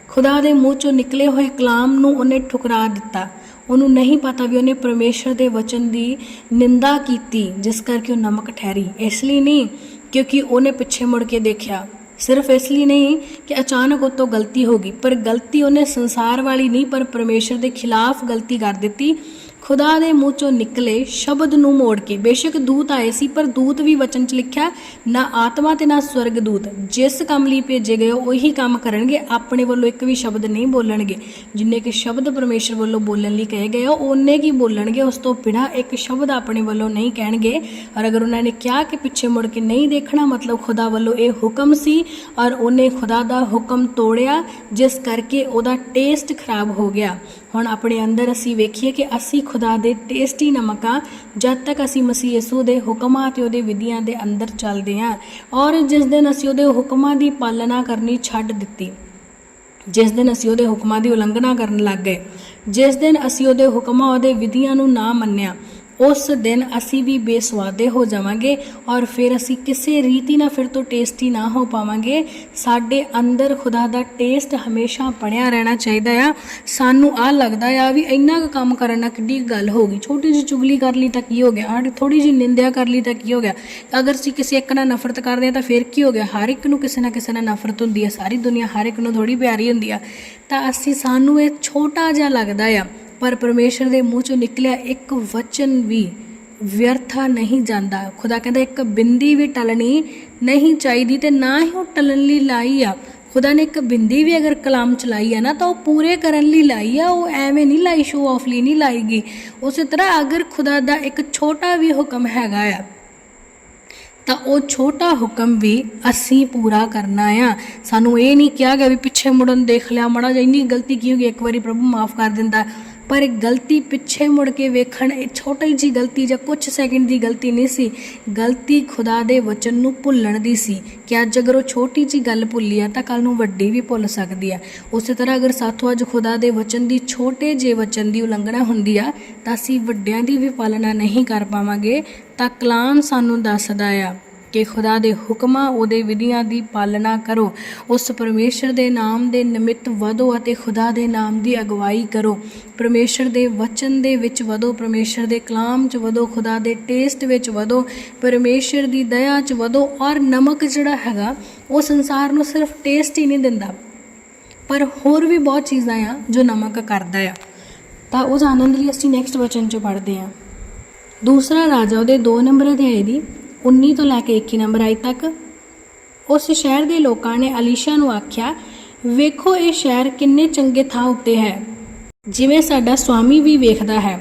ਖੁਦਾ ਦੇ ਮੂੰਹ ਚੋਂ ਨਿਕਲੇ ਹੋਏ ਕਲਾਮ ਨੂੰ ਉਹਨੇ ਠੁਕਰਾ ਦਿੱਤਾ। ਉਹਨੂੰ ਨਹੀਂ ਪਤਾ ਵੀ ਉਹਨੇ ਪਰਮੇਸ਼ਰ ਦੇ ਵਚਨ ਦੀ ਨਿੰਦਾ ਕੀਤੀ, ਜਿਸ ਕਰਕੇ ਉਹ ਨਮਕ ਠਹਿਰੀ। ਇਸ ਲਈ ਨਹੀਂ, ਕਿਉਂਕਿ ਉਹਨੇ ਪਿੱਛੇ ਮੁੜ ਕੇ ਦੇਖਿਆ। ਸਿਰਫ ਇਸ ਲਈ ਨਹੀਂ ਕਿ ਅਚਾਨਕ ਉਹ ਤੋਂ ਗਲਤੀ ਹੋ ਗਈ, ਪਰ ਗਲਤੀ ਉਹਨੇ ਸੰਸਾਰ ਵਾਲੀ ਨਹੀਂ, ਪਰ ਪਰਮੇਸ਼ਰ ਦੇ ਖਿਲਾਫ ਗਲਤੀ ਕਰ ਦਿੱਤੀ। ਖੁਦਾ ਦੇ ਮੂੰਹ ਚੋਂ ਨਿਕਲੇ ਸ਼ਬਦ ਨੂੰ ਮੋੜ ਕੇ। ਬੇਸ਼ੱਕ ਦੂਤ ਆਏ ਸੀ, ਪਰ ਦੂਤ ਵੀ ਵਚਨ ਚ ਲਿਖਿਆ, ਨਾ ਆਤਮਾ ਤੇ ਨਾ ਸਵਰਗ ਦੂਤ ਜਿਸ ਕੰਮ ਲਈ ਭੇਜੇ ਗਏ, ਉਹੀ ਕੰਮ ਕਰਨਗੇ। ਆਪਣੇ ਵੱਲੋਂ ਇੱਕ ਵੀ ਸ਼ਬਦ ਨਹੀਂ ਬੋਲਣਗੇ। ਜਿੰਨੇ ਕਿ ਸ਼ਬਦ ਪਰਮੇਸ਼ਰ ਵੱਲੋਂ ਬੋਲਣ ਲਈ ਕਹੇ ਗਏ ਉਹ ਉਹਨੇ ਕੀ ਬੋਲਣਗੇ? ਉਸ ਤੋਂ ਬਿਨਾਂ ਇੱਕ ਸ਼ਬਦ ਆਪਣੇ ਵੱਲੋਂ ਨਹੀਂ ਕਹਿਣਗੇ। ਔਰ ਅਗਰ ਉਹਨਾਂ ਨੇ ਕਿਹਾ ਕਿ ਪਿੱਛੇ ਮੁੜ ਕੇ ਨਹੀਂ ਦੇਖਣਾ, ਮਤਲਬ ਖੁਦਾ ਵੱਲੋਂ ਇਹ ਹੁਕਮ ਸੀ, ਔਰ ਉਹਨੇ ਖੁਦਾ ਦਾ ਹੁਕਮ ਤੋੜਿਆ, ਜਿਸ ਕਰਕੇ ਉਹਦਾ ਟੇਸਟ ਖਰਾਬ ਹੋ ਗਿਆ। ਹੁਣ ਆਪਣੇ ਅੰਦਰ ਅਸੀਂ ਵੇਖੀਏ ਕਿ ਅਸੀਂ ਖੁਦਾ ਦੇ ਟੇਸਟੀ ਨਮਕਾਂ ਜਦ ਤੱਕ ਅਸੀਂ ਮਸੀਹ ਯਿਸੂ ਦੇ ਹੁਕਮਾਂ ਤੇ ਉਹਦੇ ਵਿਧੀਆਂ ਦੇ ਅੰਦਰ ਚੱਲਦੇ ਹਾਂ ਔਰ ਜਿਸ ਦਿਨ ਅਸੀਂ ਉਹਦੇ ਹੁਕਮਾਂ ਦੀ ਪਾਲਣਾ ਕਰਨੀ ਛੱਡ ਦਿੱਤੀ, ਜਿਸ ਦਿਨ ਅਸੀਂ ਉਹਦੇ ਹੁਕਮਾਂ ਦੀ ਉਲੰਘਣਾ ਕਰਨ ਲੱਗ ਗਏ, ਜਿਸ ਦਿਨ ਅਸੀਂ ਉਹਦੇ ਹੁਕਮਾਂ, ਉਹਦੇ ਵਿਧੀਆਂ ਨੂੰ ਨਾ ਮੰਨਿਆ ਉਸ ਦਿਨ ਅਸੀਂ ਵੀ ਬੇਸਵਾਦੇ ਹੋ ਜਾਵਾਂਗੇ ਔਰ ਫਿਰ ਅਸੀਂ ਕਿਸੇ ਰੀਤੀ ਨਾਲ ਫਿਰ ਤੋਂ ਟੇਸਟੀ ਨਾ ਹੋ ਪਾਵਾਂਗੇ। ਸਾਡੇ ਅੰਦਰ ਖੁਦਾ ਦਾ ਟੇਸਟ ਹਮੇਸ਼ਾ ਬਣਿਆ ਰਹਿਣਾ ਚਾਹੀਦਾ ਆ। ਸਾਨੂੰ ਆ ਲੱਗਦਾ ਆ ਵੀ ਇੰਨਾ ਕੁ ਕੰਮ ਕਰਨ ਨਾਲ ਕਿੱਡੀ ਗੱਲ ਹੋ ਗਈ। ਛੋਟੀ ਜਿਹੀ ਚੁਗਲੀ ਕਰ ਲਈ ਤਾਂ ਕੀ ਹੋ ਗਿਆ? ਆਹ ਥੋੜੀ ਜਿਹੀ ਨਿੰਦਿਆ ਕਰ ਲਈ ਤਾਂ ਕੀ ਹੋ ਗਿਆ? ਅਗਰ ਅਸੀਂ ਕਿਸੇ ਇੱਕ ਨਾਲ ਨਫ਼ਰਤ ਕਰਦੇ ਹਾਂ ਤਾਂ ਫਿਰ ਕੀ ਹੋ ਗਿਆ? ਹਰ ਇੱਕ ਨੂੰ ਕਿਸੇ ਨਾ ਕਿਸੇ ਨਾਲ ਨਫ਼ਰਤ ਹੁੰਦੀ ਹੈ ਸਾਰੀ ਦੁਨੀਆ ਹਰ ਇੱਕ ਨੂੰ ਥੋੜੀ ਪਿਆਰੀ ਹੁੰਦੀ ਆ। ਤਾਂ ਅਸੀਂ, ਸਾਨੂੰ ਇਹ ਛੋਟਾ ਜਿਹਾ ਲੱਗਦਾ ਆ ਪਰ ਪਰਮੇਸ਼ਰ ਦੇ ਮੂੰਹ ਚੋਂ ਨਿਕਲਿਆ ਇੱਕ ਵਚਨ ਵੀ ਵਿਅਰਥਾ ਨਹੀਂ ਜਾਂਦਾ। ਖੁਦਾ ਕਹਿੰਦਾ, ਇੱਕ ਬਿੰਦੀ ਵੀ ਟਲਣੀ ਨਹੀਂ ਚਾਹੀਦੀ ਤੇ ਨਾ ਹੀ ਉਹ ਟਲਣ ਲਈ ਲਾਈ ਆ। ਖੁਦਾ ਨੇ ਇੱਕ ਬਿੰਦੀ ਵੀ ਅਗਰ ਕਲਾਮ ਚਲਾਈ ਆ ਨਾ, ਤਾਂ ਉਹ ਪੂਰੇ ਕਰਨ ਲਈ ਲਾਈ ਆ। ਉਹ ਐਵੇਂ ਨਹੀਂ ਲਾਈ ਸ਼ੋ ਆਫ ਲਈ ਨਹੀਂ ਲਾਈਗੀ। ਉਸੇ ਤਰ੍ਹਾਂ ਅਗਰ ਖੁਦਾ ਦਾ ਇੱਕ ਛੋਟਾ ਵੀ ਹੁਕਮ ਹੈਗਾ ਆ, ਤਾਂ ਉਹ ਛੋਟਾ ਹੁਕਮ ਵੀ ਅਸੀਂ ਪੂਰਾ ਕਰਨਾ ਆ। ਸਾਨੂੰ ਇਹ ਨਹੀਂ ਕਿਹਾ ਗਿਆ ਵੀ ਪਿੱਛੇ ਮੁੜਨ ਦੇਖ ਲਿਆ, ਮੜਾ ਜਿਹਾ ਇੰਨੀ ਗਲਤੀ ਕੀ ਹੋ ਗਈ? ਇੱਕ ਵਾਰੀ ਪ੍ਰਭੂ ਮਾਫ ਕਰ ਦਿੰਦਾ। ਪਰ ਗਲਤੀ ਪਿੱਛੇ ਮੁੜ ਕੇ ਵੇਖਣ, ਇਹ ਛੋਟੀ ਜੀ ਗਲਤੀ ਜਾਂ ਕੁਝ ਸੈਕਿੰਡ ਦੀ ਗਲਤੀ ਨਹੀਂ ਸੀ। ਗਲਤੀ ਖੁਦਾ ਦੇ ਵਚਨ ਨੂੰ ਭੁੱਲਣ ਦੀ ਸੀ। ਕਿ ਅੱਜ ਅਗਰ ਉਹ ਛੋਟੀ ਜੀ ਗੱਲ ਭੁੱਲੀ ਆ, ਤਾਂ ਕੱਲ ਨੂੰ ਵੱਡੀ ਵੀ ਭੁੱਲ ਸਕਦੀ ਆ। ਉਸੇ ਤਰ੍ਹਾਂ ਅਗਰ ਸਾਥੋਂ ਅੱਜ ਖੁਦਾ ਦੇ ਵਚਨ ਦੀ ਛੋਟੇ ਜੇ ਵਚਨ ਦੀ ਉਲੰਘਣਾ ਹੁੰਦੀ ਆ, ਤਾਂ ਅਸੀਂ ਵੱਡਿਆਂ ਦੀ ਵੀ ਪਾਲਣਾ ਨਹੀਂ ਕਰ ਪਾਵਾਂਗੇ, ਤਾਂ ਕਲਾਮ ਸਾਨੂੰ ਦੱਸਦਾ ਆ। ਕਿ ਖੁਦਾ ਦੇ ਹੁਕਮਾਂ, ਉਹਦੇ ਵਿਧੀਆਂ ਦੀ ਪਾਲਣਾ ਕਰੋ। ਉਸ ਪਰਮੇਸ਼ਰ ਦੇ ਨਾਮ ਦੇ ਨਿਮਿਤ ਵਧੋ ਅਤੇ ਖੁਦਾ ਦੇ ਨਾਮ ਦੀ ਅਗਵਾਈ ਕਰੋ। ਪਰਮੇਸ਼ਰ ਦੇ ਵਚਨ ਦੇ ਵਿੱਚ ਵਧੋ, ਪਰਮੇਸ਼ਰ ਦੇ ਕਲਾਮ 'ਚ ਵਧੋ, ਖੁਦਾ ਦੇ ਟੇਸਟ ਵਿੱਚ ਵਧੋ, ਪਰਮੇਸ਼ਰ ਦੀ ਦਇਆ 'ਚ ਵਧੋ। ਔਰ ਨਮਕ ਜਿਹੜਾ ਹੈਗਾ, ਉਹ ਸੰਸਾਰ ਨੂੰ ਸਿਰਫ ਟੇਸਟ ਹੀ ਨਹੀਂ ਦਿੰਦਾ। ਪਰ ਹੋਰ ਵੀ ਬਹੁਤ ਚੀਜ਼ਾਂ ਆ ਜੋ ਨਮਕ ਕਰਦਾ ਆ। ਤਾਂ ਉਹ ਜਾਣਨ ਲਈ ਅਸੀਂ ਨੈਕਸਟ ਵਚਨ 'ਚ ਪੜ੍ਹਦੇ ਹਾਂ। ਦੂਸਰਾ ਰਾਜਾ ਉਹਦੇ 2 ਨੰਬਰ ਅਧਿਆਇ ਦੀ 19 ਤੋਂ ਲੈ ਕੇ 21 ਨੰਬਰ ਆਈ ਤੱਕ। ਉਸ ਸ਼ਹਿਰ ਦੇ ਲੋਕਾਂ ਨੇ ਅਲੀਸ਼ਾ ਨੂੰ ਆਖਿਆ, ਵੇਖੋ ਇਹ ਸ਼ਹਿਰ ਕਿੰਨੇ ਚੰਗੇ ਥਾਂ ਉੱਤੇ ਹੈ। ਜਿਵੇਂ ਸਾਡਾ ਸਵਾਮੀ ਵੀ ਵੇਖਦਾ ਹੈ,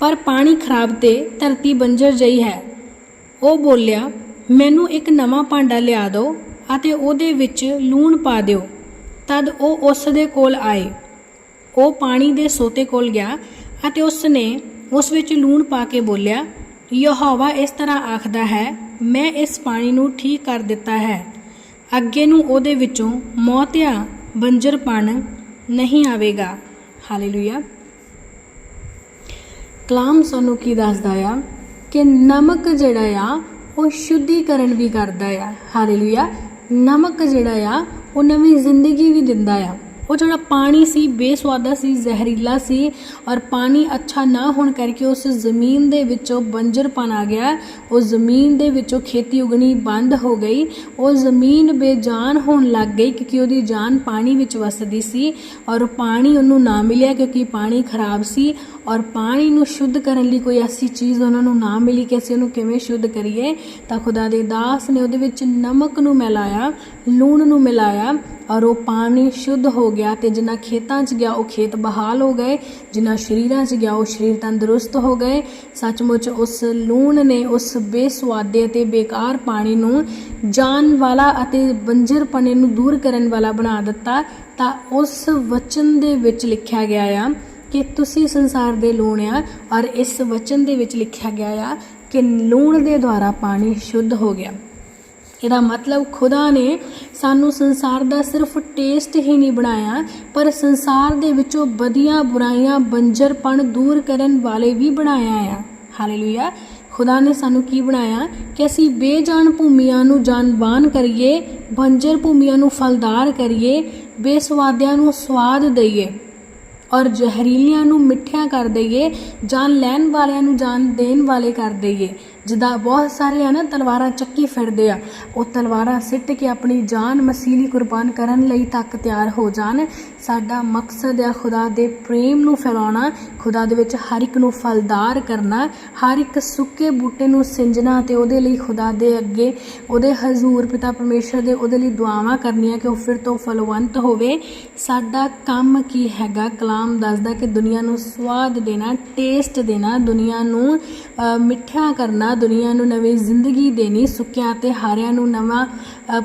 ਪਰ ਪਾਣੀ ਖਰਾਬ ਤੇ ਧਰਤੀ ਬੰਜਰ ਜਈ ਹੈ। ਉਹ ਬੋਲਿਆ, ਮੈਨੂੰ ਇੱਕ ਨਵਾਂ ਭਾਂਡਾ ਲਿਆ ਦਿਓ ਅਤੇ ਉਹਦੇ ਵਿੱਚ ਲੂਣ ਪਾ ਦਿਓ। ਤਦ ਉਹ ਉਸ ਦੇ ਕੋਲ ਆਏ। ਉਹ ਪਾਣੀ ਦੇ ਸੋਤੇ ਕੋਲ ਗਿਆ ਅਤੇ ਉਸ ਨੇ ਉਸ ਵਿੱਚ ਲੂਣ ਪਾ ਕੇ ਬੋਲਿਆ ਯਹੋਵਾ ਇਸ ਤਰ੍ਹਾਂ ਆਖਦਾ ਹੈ, ਮੈਂ ਇਸ ਪਾਣੀ ਨੂੰ ਠੀਕ ਕਰ ਦਿੱਤਾ ਹੈ। ਅੱਗੇ ਨੂੰ ਉਹਦੇ ਵਿੱਚੋਂ ਮੌਤ ਜਾਂ ਬੰਜਰਪਣ ਨਹੀਂ ਆਵੇਗਾ। ਹਾਲੇਲੂਇਆ। ਕਲਾਮ ਸਾਨੂੰ ਕੀ ਦੱਸਦਾ ਆ? ਕਿ ਨਮਕ ਜਿਹੜਾ ਆ, ਉਹ ਸ਼ੁੱਧੀਕਰਨ ਵੀ ਕਰਦਾ ਆ। ਹਾਲੇਲੂਇਆ। ਨਮਕ ਜਿਹੜਾ ਆ, ਉਹ ਨਵੀਂ ਜ਼ਿੰਦਗੀ ਵੀ ਦਿੰਦਾ ਆ। ਉਹ ਜਿਹੜਾ ਪਾਣੀ ਸੀ ਬੇਸਵਾਦਾ ਸੀ, ਜ਼ਹਿਰੀਲਾ ਸੀ ਔਰ ਪਾਣੀ ਅੱਛਾ ਨਾ ਹੋਣ ਕਰਕੇ ਉਸ ਜ਼ਮੀਨ ਦੇ ਵਿੱਚੋਂ ਬੰਜਰਪਨ ਆ ਗਿਆ। ਉਹ ਜ਼ਮੀਨ ਦੇ ਵਿੱਚੋਂ ਖੇਤੀ ਉਗਣੀ ਬੰਦ ਹੋ ਗਈ। ਉਹ ਜ਼ਮੀਨ ਬੇਜਾਨ ਹੋਣ ਲੱਗ ਗਈ ਕਿਉਂਕਿ ਉਹਦੀ ਜਾਨ ਪਾਣੀ ਵਿੱਚ ਵਸਦੀ ਸੀ ਔਰ ਪਾਣੀ ਉਹਨੂੰ ਨਾ ਮਿਲਿਆ ਕਿਉਂਕਿ ਪਾਣੀ ਖਰਾਬ ਸੀ ਔਰ ਪਾਣੀ ਨੂੰ ਸ਼ੁੱਧ ਕਰਨ ਲਈ ਕੋਈ ਐਸੀ ਚੀਜ਼ ਉਹਨਾਂ ਨੂੰ ਨਾ ਮਿਲੀ ਕਿ ਅਸੀਂ ਉਹਨੂੰ ਕਿਵੇਂ ਸ਼ੁੱਧ ਕਰੀਏ, ਤਾਂ ਖੁਦਾ ਦੇ ਦਾਸ ਨੇ ਉਹਦੇ ਵਿੱਚ ਨਮਕ ਨੂੰ ਮਿਲਾਇਆ, ਲੂਣ ਨੂੰ ਮਿਲਾਇਆ ਔਰ ਉਹ ਪਾਣੀ ਸ਼ੁੱਧ ਹੋ ਗਿਆ ਤੇ ਜਿਨ੍ਹਾਂ ਖੇਤਾਂ 'ਚ ਗਿਆ ਉਹ ਖੇਤ ਬਹਾਲ ਹੋ ਗਏ ਜਿਨ੍ਹਾਂ ਸ਼ਰੀਰਾਂ 'ਚ ਗਿਆ ਉਹ ਸ਼ਰੀਰ ਤੰਦਰੁਸਤ ਹੋ ਗਏ। ਸੱਚਮੁੱਚ ਉਸ ਲੂਣ ਨੇ ਉਸ ਬੇਸਵਾਦੇ ਤੇ ਬੇਕਾਰ ਪਾਣੀ ਨੂੰ ਜਾਨ ਵਾਲਾ ਅਤੇ ਬੰਜਰਪਣੇ ਨੂੰ ਦੂਰ ਕਰਨ ਵਾਲਾ ਬਣਾ ਦਿੱਤਾ, ਤਾਂ ਉਸ ਵਚਨ ਦੇ ਵਿੱਚ ਲਿਖਿਆ ਗਿਆ ਆ ਕਿ ਤੁਸੀਂ ਸੰਸਾਰ ਦੇ ਲੂਣ ਆ ਔਰ ਇਸ ਵਚਨ ਦੇ ਵਿੱਚ ਲਿਖਿਆ ਗਿਆ ਆ ਕਿ ਲੂਣ ਦੇ ਦੁਆਰਾ ਪਾਣੀ ਸ਼ੁੱਧ ਹੋ ਗਿਆ। ਇਹਦਾ ਮਤਲਬ ਖੁਦਾ ਨੇ ਸਾਨੂੰ ਸੰਸਾਰ ਦਾ ਸਿਰਫ ਟੇਸਟ ਹੀ ਨਹੀਂ ਬਣਾਇਆ, ਪਰ ਸੰਸਾਰ ਦੇ ਵਿੱਚੋਂ ਬਦੀਆਂ ਬੁਰਾਈਆਂ, ਬੰਜਰਪਣ ਦੂਰ ਕਰਨ ਵਾਲੇ ਵੀ ਬਣਾਇਆ ਆ। ਹਾਲੇਲੂਇਆ ਖੁਦਾ ਨੇ ਸਾਨੂੰ ਕੀ ਬਣਾਇਆ? ਕਿ ਅਸੀਂ ਬੇਜਾਨ ਭੂਮੀਆਂ ਨੂੰ ਜਾਨਵਾਨ ਕਰੀਏ, ਬੰਜਰ ਭੂਮੀਆਂ ਨੂੰ ਫਲਦਾਰ ਕਰੀਏ, ਬੇਸਵਾਦਿਆਂ ਨੂੰ ਸਵਾਦ ਦਈਏ। ਔਰ ਜ਼ਹਿਰੀਲਿਆਂ ਨੂੰ ਮਿੱਠਿਆਂ ਕਰ ਦਈਏ ਜਾਨ ਲੈਣ ਵਾਲਿਆਂ ਨੂੰ ਜਾਨ ਦੇਣ ਵਾਲੇ ਕਰ ਦਈਏ। ਜਿੱਦਾਂ ਬਹੁਤ ਸਾਰੇ ਆ ਨਾ ਤਲਵਾਰਾਂ ਚੱਕੀ ਫਿਰਦੇ ਆ ਉਹ ਤਲਵਾਰਾਂ ਸਿੱਟ ਕੇ ਆਪਣੀ ਜਾਨ ਮਸੀਲੀ ਕੁਰਬਾਨ ਕਰਨ ਲਈ ਤੱਕ ਤਿਆਰ ਹੋ ਜਾਣ। ਸਾਡਾ ਮਕਸਦ ਆ ਖੁਦਾ ਦੇ ਪ੍ਰੇਮ ਨੂੰ ਫੈਲਾਉਣਾ ਖੁਦਾ ਦੇ ਵਿੱਚ ਹਰ ਇੱਕ ਨੂੰ ਫਲਦਾਰ ਕਰਨਾ ਹਰ ਇੱਕ ਸੁੱਕੇ ਬੂਟੇ ਨੂੰ ਸਿੰਜਣਾ ਤੇ ਉਹਦੇ ਲਈ ਖੁਦਾ ਦੇ ਅੱਗੇ ਉਹਦੇ ਹਜ਼ੂਰ ਪਿਤਾ ਪਰਮੇਸ਼ਰ ਦੇ ਉਹਦੇ ਲਈ ਦੁਆਵਾਂ ਕਰਨੀਆਂ ਕਿ ਉਹ ਫਿਰ ਤੋਂ ਫਲਵੰਤ ਹੋਵੇ। ਸਾਡਾ ਕੰਮ ਕੀ ਹੈਗਾ? ਕਲਾਮ ਦੱਸਦਾ ਕਿ ਦੁਨੀਆ ਨੂੰ ਸਵਾਦ ਦੇਣਾ ਟੇਸਟ ਦੇਣਾ ਦੁਨੀਆ ਨੂੰ ਅ, ਮਿੱਠਾ ਕਰਨਾ ਦੁਨੀਆ ਨੂੰ ਨਵੀਂ ਜ਼ਿੰਦਗੀ ਦੇਣੀ, ਸੁੱਕਿਆਂ ਤੇ ਹਾਰਿਆਂ ਨੂੰ ਨਵਾਂ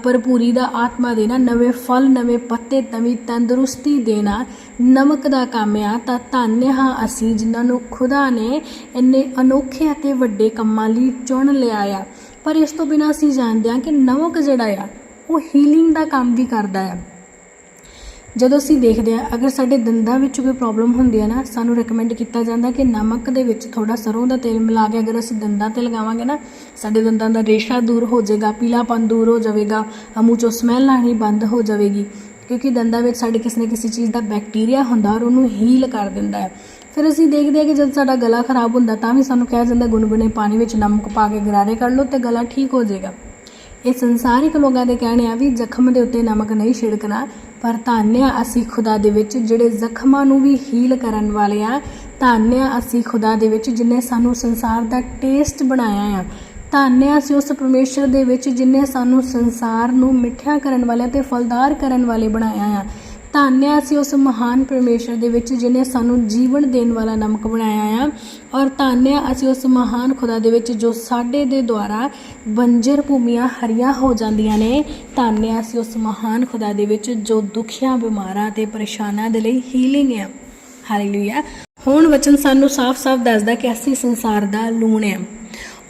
ਭਰਪੂਰੀ ਦਾ ਆਤਮਾ ਦੇਣਾ, ਨਵੇਂ ਫਲ, ਨਵੇਂ ਪੱਤੇ, ਨਵੀਂ ਤੰਦਰੁਸਤੀ ਦੇਣਾ ਨਮਕ ਦਾ ਕੰਮ ਆ। ਤਾਂ ਧੰਨ ਹਾਂ ਅਸੀਂ ਜਿਨ੍ਹਾਂ ਨੂੰ ਖੁਦਾ ਨੇ ਇੰਨੇ ਅਨੋਖੇ ਅਤੇ ਵੱਡੇ ਕੰਮਾਂ ਲਈ ਚੁਣ ਲਿਆ ਆ। ਪਰ ਇਸ ਤੋਂ ਬਿਨਾਂ ਅਸੀਂ ਜਾਣਦੇ ਹਾਂ ਕਿ ਨਮਕ ਜਿਹੜਾ ਆ, ਉਹ ਹੀਲਿੰਗ ਦਾ ਕੰਮ ਵੀ ਕਰਦਾ ਆ। ਜਦੋਂ ਅਸੀਂ ਦੇਖਦੇ ਆ ਅਗਰ ਸਾਡੇ ਦੰਦਾਂ ਵਿੱਚ ਕੋਈ ਪ੍ਰੋਬਲਮ ਹੁੰਦੀ ਹੈ ਨਾ ਸਾਨੂੰ ਰეკਮੈਂਡ ਕੀਤਾ ਜਾਂਦਾ ਕਿ ਨਮਕ ਦੇ ਵਿੱਚ ਥੋੜਾ ਸਰੋਂ ਦਾ ਤੇਲ ਮਿਲਾ ਕੇ ਅਗਰ ਅਸੀਂ ਦੰਦਾਂ ਤੇ ਲਗਾਵਾਂਗੇ ਨਾ ਸਾਡੇ ਦੰਦਾਂ ਦਾ ਰੇਸ਼ਾ ਦੂਰ ਹੋ ਜਾਏਗਾ ਪੀਲਾਪਨ ਦੂਰ ਹੋ ਜਾਵੇਗਾ ਅ, ਮੂੰਹ ਚੋਂ ਸਮੈਲ ਆਣੀ ਬੰਦ ਹੋ ਜਾਵੇਗੀ ਕਿਉਂਕਿ ਦੰਦਾਂ ਵਿੱਚ ਸਾਡੇ ਕਿਸੇ ਨਾ ਕਿਸੇ ਚੀਜ਼ ਦਾ ਬੈਕਟੀਰੀਆ ਹੁੰਦਾ ਔਰ ਉਹਨੂੰ ਹੀਲ ਕਰ ਦਿੰਦਾ ਹੈ। ਫਿਰ ਅਸੀਂ ਦੇਖਦੇ ਹਾਂ ਕਿ ਜਦ ਸਾਡਾ ਗਲਾ ਖਰਾਬ ਹੁੰਦਾ ਤਾਂ ਵੀ ਸਾਨੂੰ ਕਿਹਾ ਜਾਂਦਾ ਗੁਨਗੁਨੇ ਪਾਣੀ ਵਿੱਚ ਨਮਕ ਪਾ ਕੇ ਗਰਾਰੇ ਕਰ ਲਓ ਤੇ ਗਲਾ ਠੀਕ ਹੋ ਜਾਏਗਾ। ਇਹ ਸੰਸਾਰਿਕ ਲੋਕਾਂ ਦੇ ਕਹਿਣੇ ਆ ਵੀ ਜ਼ਖਮ ਦੇ ਉੱਤੇ ਨਮਕ ਨਹੀਂ ਛਿੜਕਣਾ, ਪਰ ਧੰਨਿਆ ਅਸੀਂ ਖੁਦਾ ਦੇ ਵਿੱਚ ਜਿਹੜੇ ਜ਼ਖਮਾਂ ਨੂੰ ਵੀ ਹੀਲ ਕਰਨ ਵਾਲੇ ਆ, ਧੰਨਿਆ ਅਸੀਂ ਖੁਦਾ ਦੇ ਵਿੱਚ ਜਿਨੇ ਸਾਨੂੰ ਸੰਸਾਰ ਦਾ ਟੇਸਟ ਬਣਾਇਆ ਆ, ਧੰਨਿਆ ਅਸੀਂ ਉਸ ਪਰਮੇਸ਼ਰ ਦੇ ਵਿੱਚ ਜਿਨੇ ਸਾਨੂੰ ਸੰਸਾਰ ਨੂੰ ਮਿੱਠਾ ਕਰਨ ਵਾਲੇ ਤੇ ਫਲਦਾਰ ਕਰਨ ਵਾਲੇ ਬਣਾਇਆ ਆ। ਧੰਨਿਆ ਅਸੀਂ ਉਸ ਮਹਾਨ ਪਰਮੇਸ਼ਰ ਦੇ ਵਿੱਚ ਜਿਨੇ ਸਾਨੂੰ ਜੀਵਨ ਦੇਣ ਵਾਲਾ ਨਮਕ ਬਣਾਇਆ ਆ। ਔਰ ਧੰਨਿਆ ਅਸੀਂ ਉਸ ਮਹਾਨ ਖੁਦਾ ਦੇ ਵਿੱਚ ਜੋ ਸਾਡੇ ਦੇ ਦੁਆਰਾ ਬੰਜਰ ਭੂਮੀਆਂ ਹਰੀਆਂ ਹੋ ਜਾਂਦੀਆਂ ਨੇ, ਧੰਨਿਆ ਅਸੀਂ ਉਸ ਮਹਾਨ ਖੁਦਾ ਦੇ ਵਿੱਚ ਜੋ ਦੁਖੀਆਂ, ਬਿਮਾਰਾਂ ਤੇ ਪਰੇਸ਼ਾਨਾਂ ਦੇ ਲਈ ਹੀਲਿੰਗ ਆ। ਹਾਲੇਲੂਇਆ ਹੁਣ ਵਚਨ ਸਾਨੂੰ ਸਾਫ਼-ਸਾਫ਼ ਦੱਸਦਾ ਕਿ ਅਸੀਂ ਸੰਸਾਰ ਦਾ ਲੂਣ ਆ।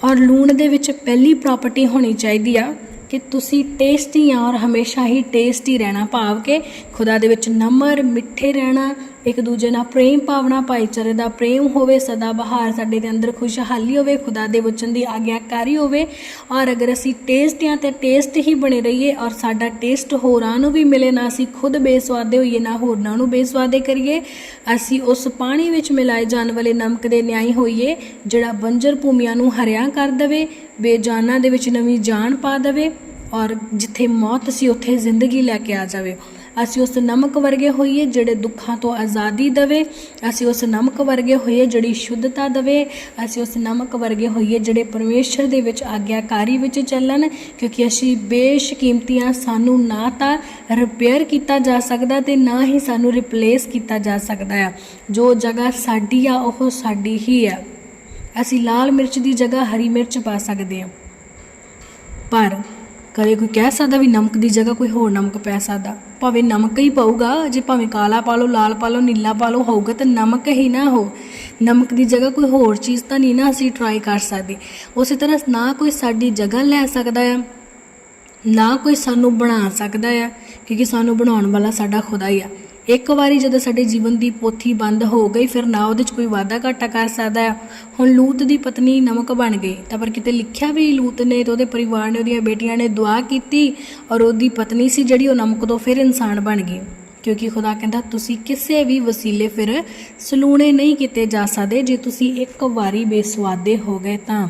ਔਰ ਲੂਣ ਦੇ ਵਿੱਚ ਪਹਿਲੀ ਪ੍ਰਾਪਰਟੀ ਹੋਣੀ ਚਾਹੀਦੀ ਆ ਕਿ ਤੁਸੀਂ ਟੇਸਟੀ ਆ ਔਰ ਹਮੇਸ਼ਾ ਹੀ ਟੇਸਟੀ ਰਹਿਣਾ, ਭਾਵ ਕਿ ਖੁਦਾ ਦੇ ਵਿੱਚ ਨਮਰ, ਮਿੱਠੇ ਰਹਿਣਾ ਇੱਕ ਦੂਜੇ ਨਾਲ ਪ੍ਰੇਮ ਭਾਵਨਾ ਭਾਈਚਾਰੇ ਦਾ ਪ੍ਰੇਮ ਹੋਵੇ, ਸਦਾ ਬਹਾਰ ਸਾਡੇ ਦੇ ਅੰਦਰ ਖੁਸ਼ਹਾਲੀ ਹੋਵੇ, ਖੁਦਾ ਦੇ ਬਚਨ ਦੀ ਆਗਿਆਕਾਰੀ ਹੋਵੇ, ਔਰ ਅਗਰ ਅਸੀਂ ਟੇਸਟੀਆਂ ਤੇ ਟੇਸਟ ਹੀ ਬਣੇ ਰਹੀਏ, ਔਰ ਸਾਡਾ ਟੇਸਟ ਹੋਰਾਂ ਨੂੰ ਵੀ ਮਿਲੇ, ਨਾ ਅਸੀਂ ਖੁਦ ਬੇਸਵਾਦੇ ਹੋਈਏ, ਨਾ ਹੋਰਨਾਂ ਨੂੰ ਬੇਸਵਾਦੇ ਕਰੀਏ, ਅਸੀਂ ਉਸ ਪਾਣੀ ਵਿੱਚ ਮਿਲਾਏ ਜਾਣ ਵਾਲੇ ਨਮਕ ਦੇ ਨਿਆਈ ਹੋਈਏ, ਜਿਹੜਾ ਬੰਜਰ ਭੂਮੀਆਂ ਨੂੰ ਹਰਿਆ ਕਰ ਦਵੇ, ਬੇਜਾਨਾਂ ਦੇ ਵਿੱਚ ਨਵੀਂ ਜਾਨ ਪਾ ਦਵੇ, ਔਰ ਜਿੱਥੇ ਮੌਤ ਸੀ, ਉੱਥੇ ਜ਼ਿੰਦਗੀ ਲੈ ਕੇ ਆ ਜਾਵੇ। ਅਸੀਂ ਉਸ ਨਮਕ ਵਰਗੇ ਹੋਈਏ ਜਿਹੜੇ ਦੁੱਖਾਂ ਤੋਂ ਆਜ਼ਾਦੀ ਦੇਵੇ। ਅਸੀਂ ਉਸ ਨਮਕ ਵਰਗੇ ਹੋਈਏ ਜਿਹੜੀ ਸ਼ੁੱਧਤਾ ਦੇਵੇ। ਅਸੀਂ ਉਸ ਨਮਕ ਵਰਗੇ ਹੋਈਏ ਜਿਹੜੇ ਪਰਮੇਸ਼ਰ ਦੇ ਵਿੱਚ ਆਗਿਆਕਾਰੀ ਵਿੱਚ ਚੱਲਣ, ਕਿਉਂਕਿ ਅਸੀਂ ਬੇਸ਼ਕੀਮਤੀਆਂ ਸਾਨੂੰ ਨਾ ਤਾਂ ਰਿਪੇਅਰ ਕੀਤਾ ਜਾ ਸਕਦਾ ਤੇ ਨਾ ਹੀ ਸਾਨੂੰ ਰਿਪਲੇਸ ਕੀਤਾ ਜਾ ਸਕਦਾ ਆ। ਜੋ ਜਗ੍ਹਾ ਸਾਡੀ ਆ, ਉਹ ਸਾਡੀ ਹੀ ਆ। ਅਸੀਂ ਲਾਲ ਮਿਰਚ ਦੀ ਜਗ੍ਹਾ ਹਰੀ ਮਿਰਚ ਪਾ ਸਕਦੇ ਹਾਂ ਪਰ ਕਦੇ ਕੋਈ ਕਹਿ ਸਕਦਾ ਵੀ ਨਮਕ ਦੀ ਜਗ੍ਹਾ ਕੋਈ ਹੋਰ ਨਮਕ ਪੈ ਸਕਦਾ? ਭਾਵੇਂ ਨਮਕ ਹੀ ਪਊਗਾ, ਜੇ ਭਾਵੇਂ ਕਾਲਾ ਪਾ ਲਓ, ਲਾਲ ਪਾ ਲਓ, ਨੀਲਾ ਪਾ ਲਓ, ਹੋਊਗਾ ਤਾਂ ਨਮਕ ਹੀ ਨਾ ਹੋ ਨਮਕ ਦੀ ਜਗ੍ਹਾ ਕੋਈ ਹੋਰ ਚੀਜ਼ ਤਾਂ ਨਹੀਂ ਨਾ ਅਸੀਂ ਟਰਾਈ ਕਰ ਸਕਦੇ। ਉਸੇ ਤਰ੍ਹਾਂ ਨਾ ਕੋਈ ਸਾਡੀ ਜਗ੍ਹਾ ਲੈ ਸਕਦਾ ਆ, ਨਾ ਕੋਈ ਸਾਨੂੰ ਬਣਾ ਸਕਦਾ ਆ, ਕਿਉਂਕਿ ਸਾਨੂੰ ਬਣਾਉਣ ਵਾਲਾ ਸਾਡਾ ਖੁਦਾ ਹੀ ਆ। ਇੱਕ ਵਾਰੀ ਜਦੋਂ ਸਾਡੇ ਜੀਵਨ ਦੀ ਪੋਥੀ ਬੰਦ ਹੋ ਗਈ, ਫਿਰ ਨਾ ਉਹਦੇ 'ਚ ਕੋਈ ਵਾਧਾ ਘਾਟਾ ਕਰ ਸਕਦਾ ਹੁਣ ਲੂਤ ਦੀ ਪਤਨੀ ਨਮਕ ਬਣ ਗਈ। ਤਾਂ ਪਰ ਕਿਤੇ ਲਿਖਿਆ ਵੀ ਲੂਤ ਨੇ ਤੇ ਉਹਦੇ ਪਰਿਵਾਰ ਨੇ, ਉਹਦੀਆਂ ਬੇਟੀਆਂ ਨੇ ਦੁਆ ਕੀਤੀ ਔਰ ਉਹਦੀ ਪਤਨੀ ਸੀ ਜਿਹੜੀ ਉਹ ਨਮਕ ਤੋਂ ਫਿਰ ਇਨਸਾਨ ਬਣ ਗਈ। ਕਿਉਂਕਿ ਖੁਦਾ ਕਹਿੰਦਾ, ਤੁਸੀਂ ਕਿਸੇ ਵੀ ਵਸੀਲੇ ਫਿਰ ਸਲੂਣੇ ਨਹੀਂ ਕੀਤੇ ਜਾ ਸਕਦੇ। ਜੇ ਤੁਸੀਂ ਇੱਕ ਵਾਰੀ ਬੇਸਵਾਦੇ ਹੋ ਗਏ ਤਾਂ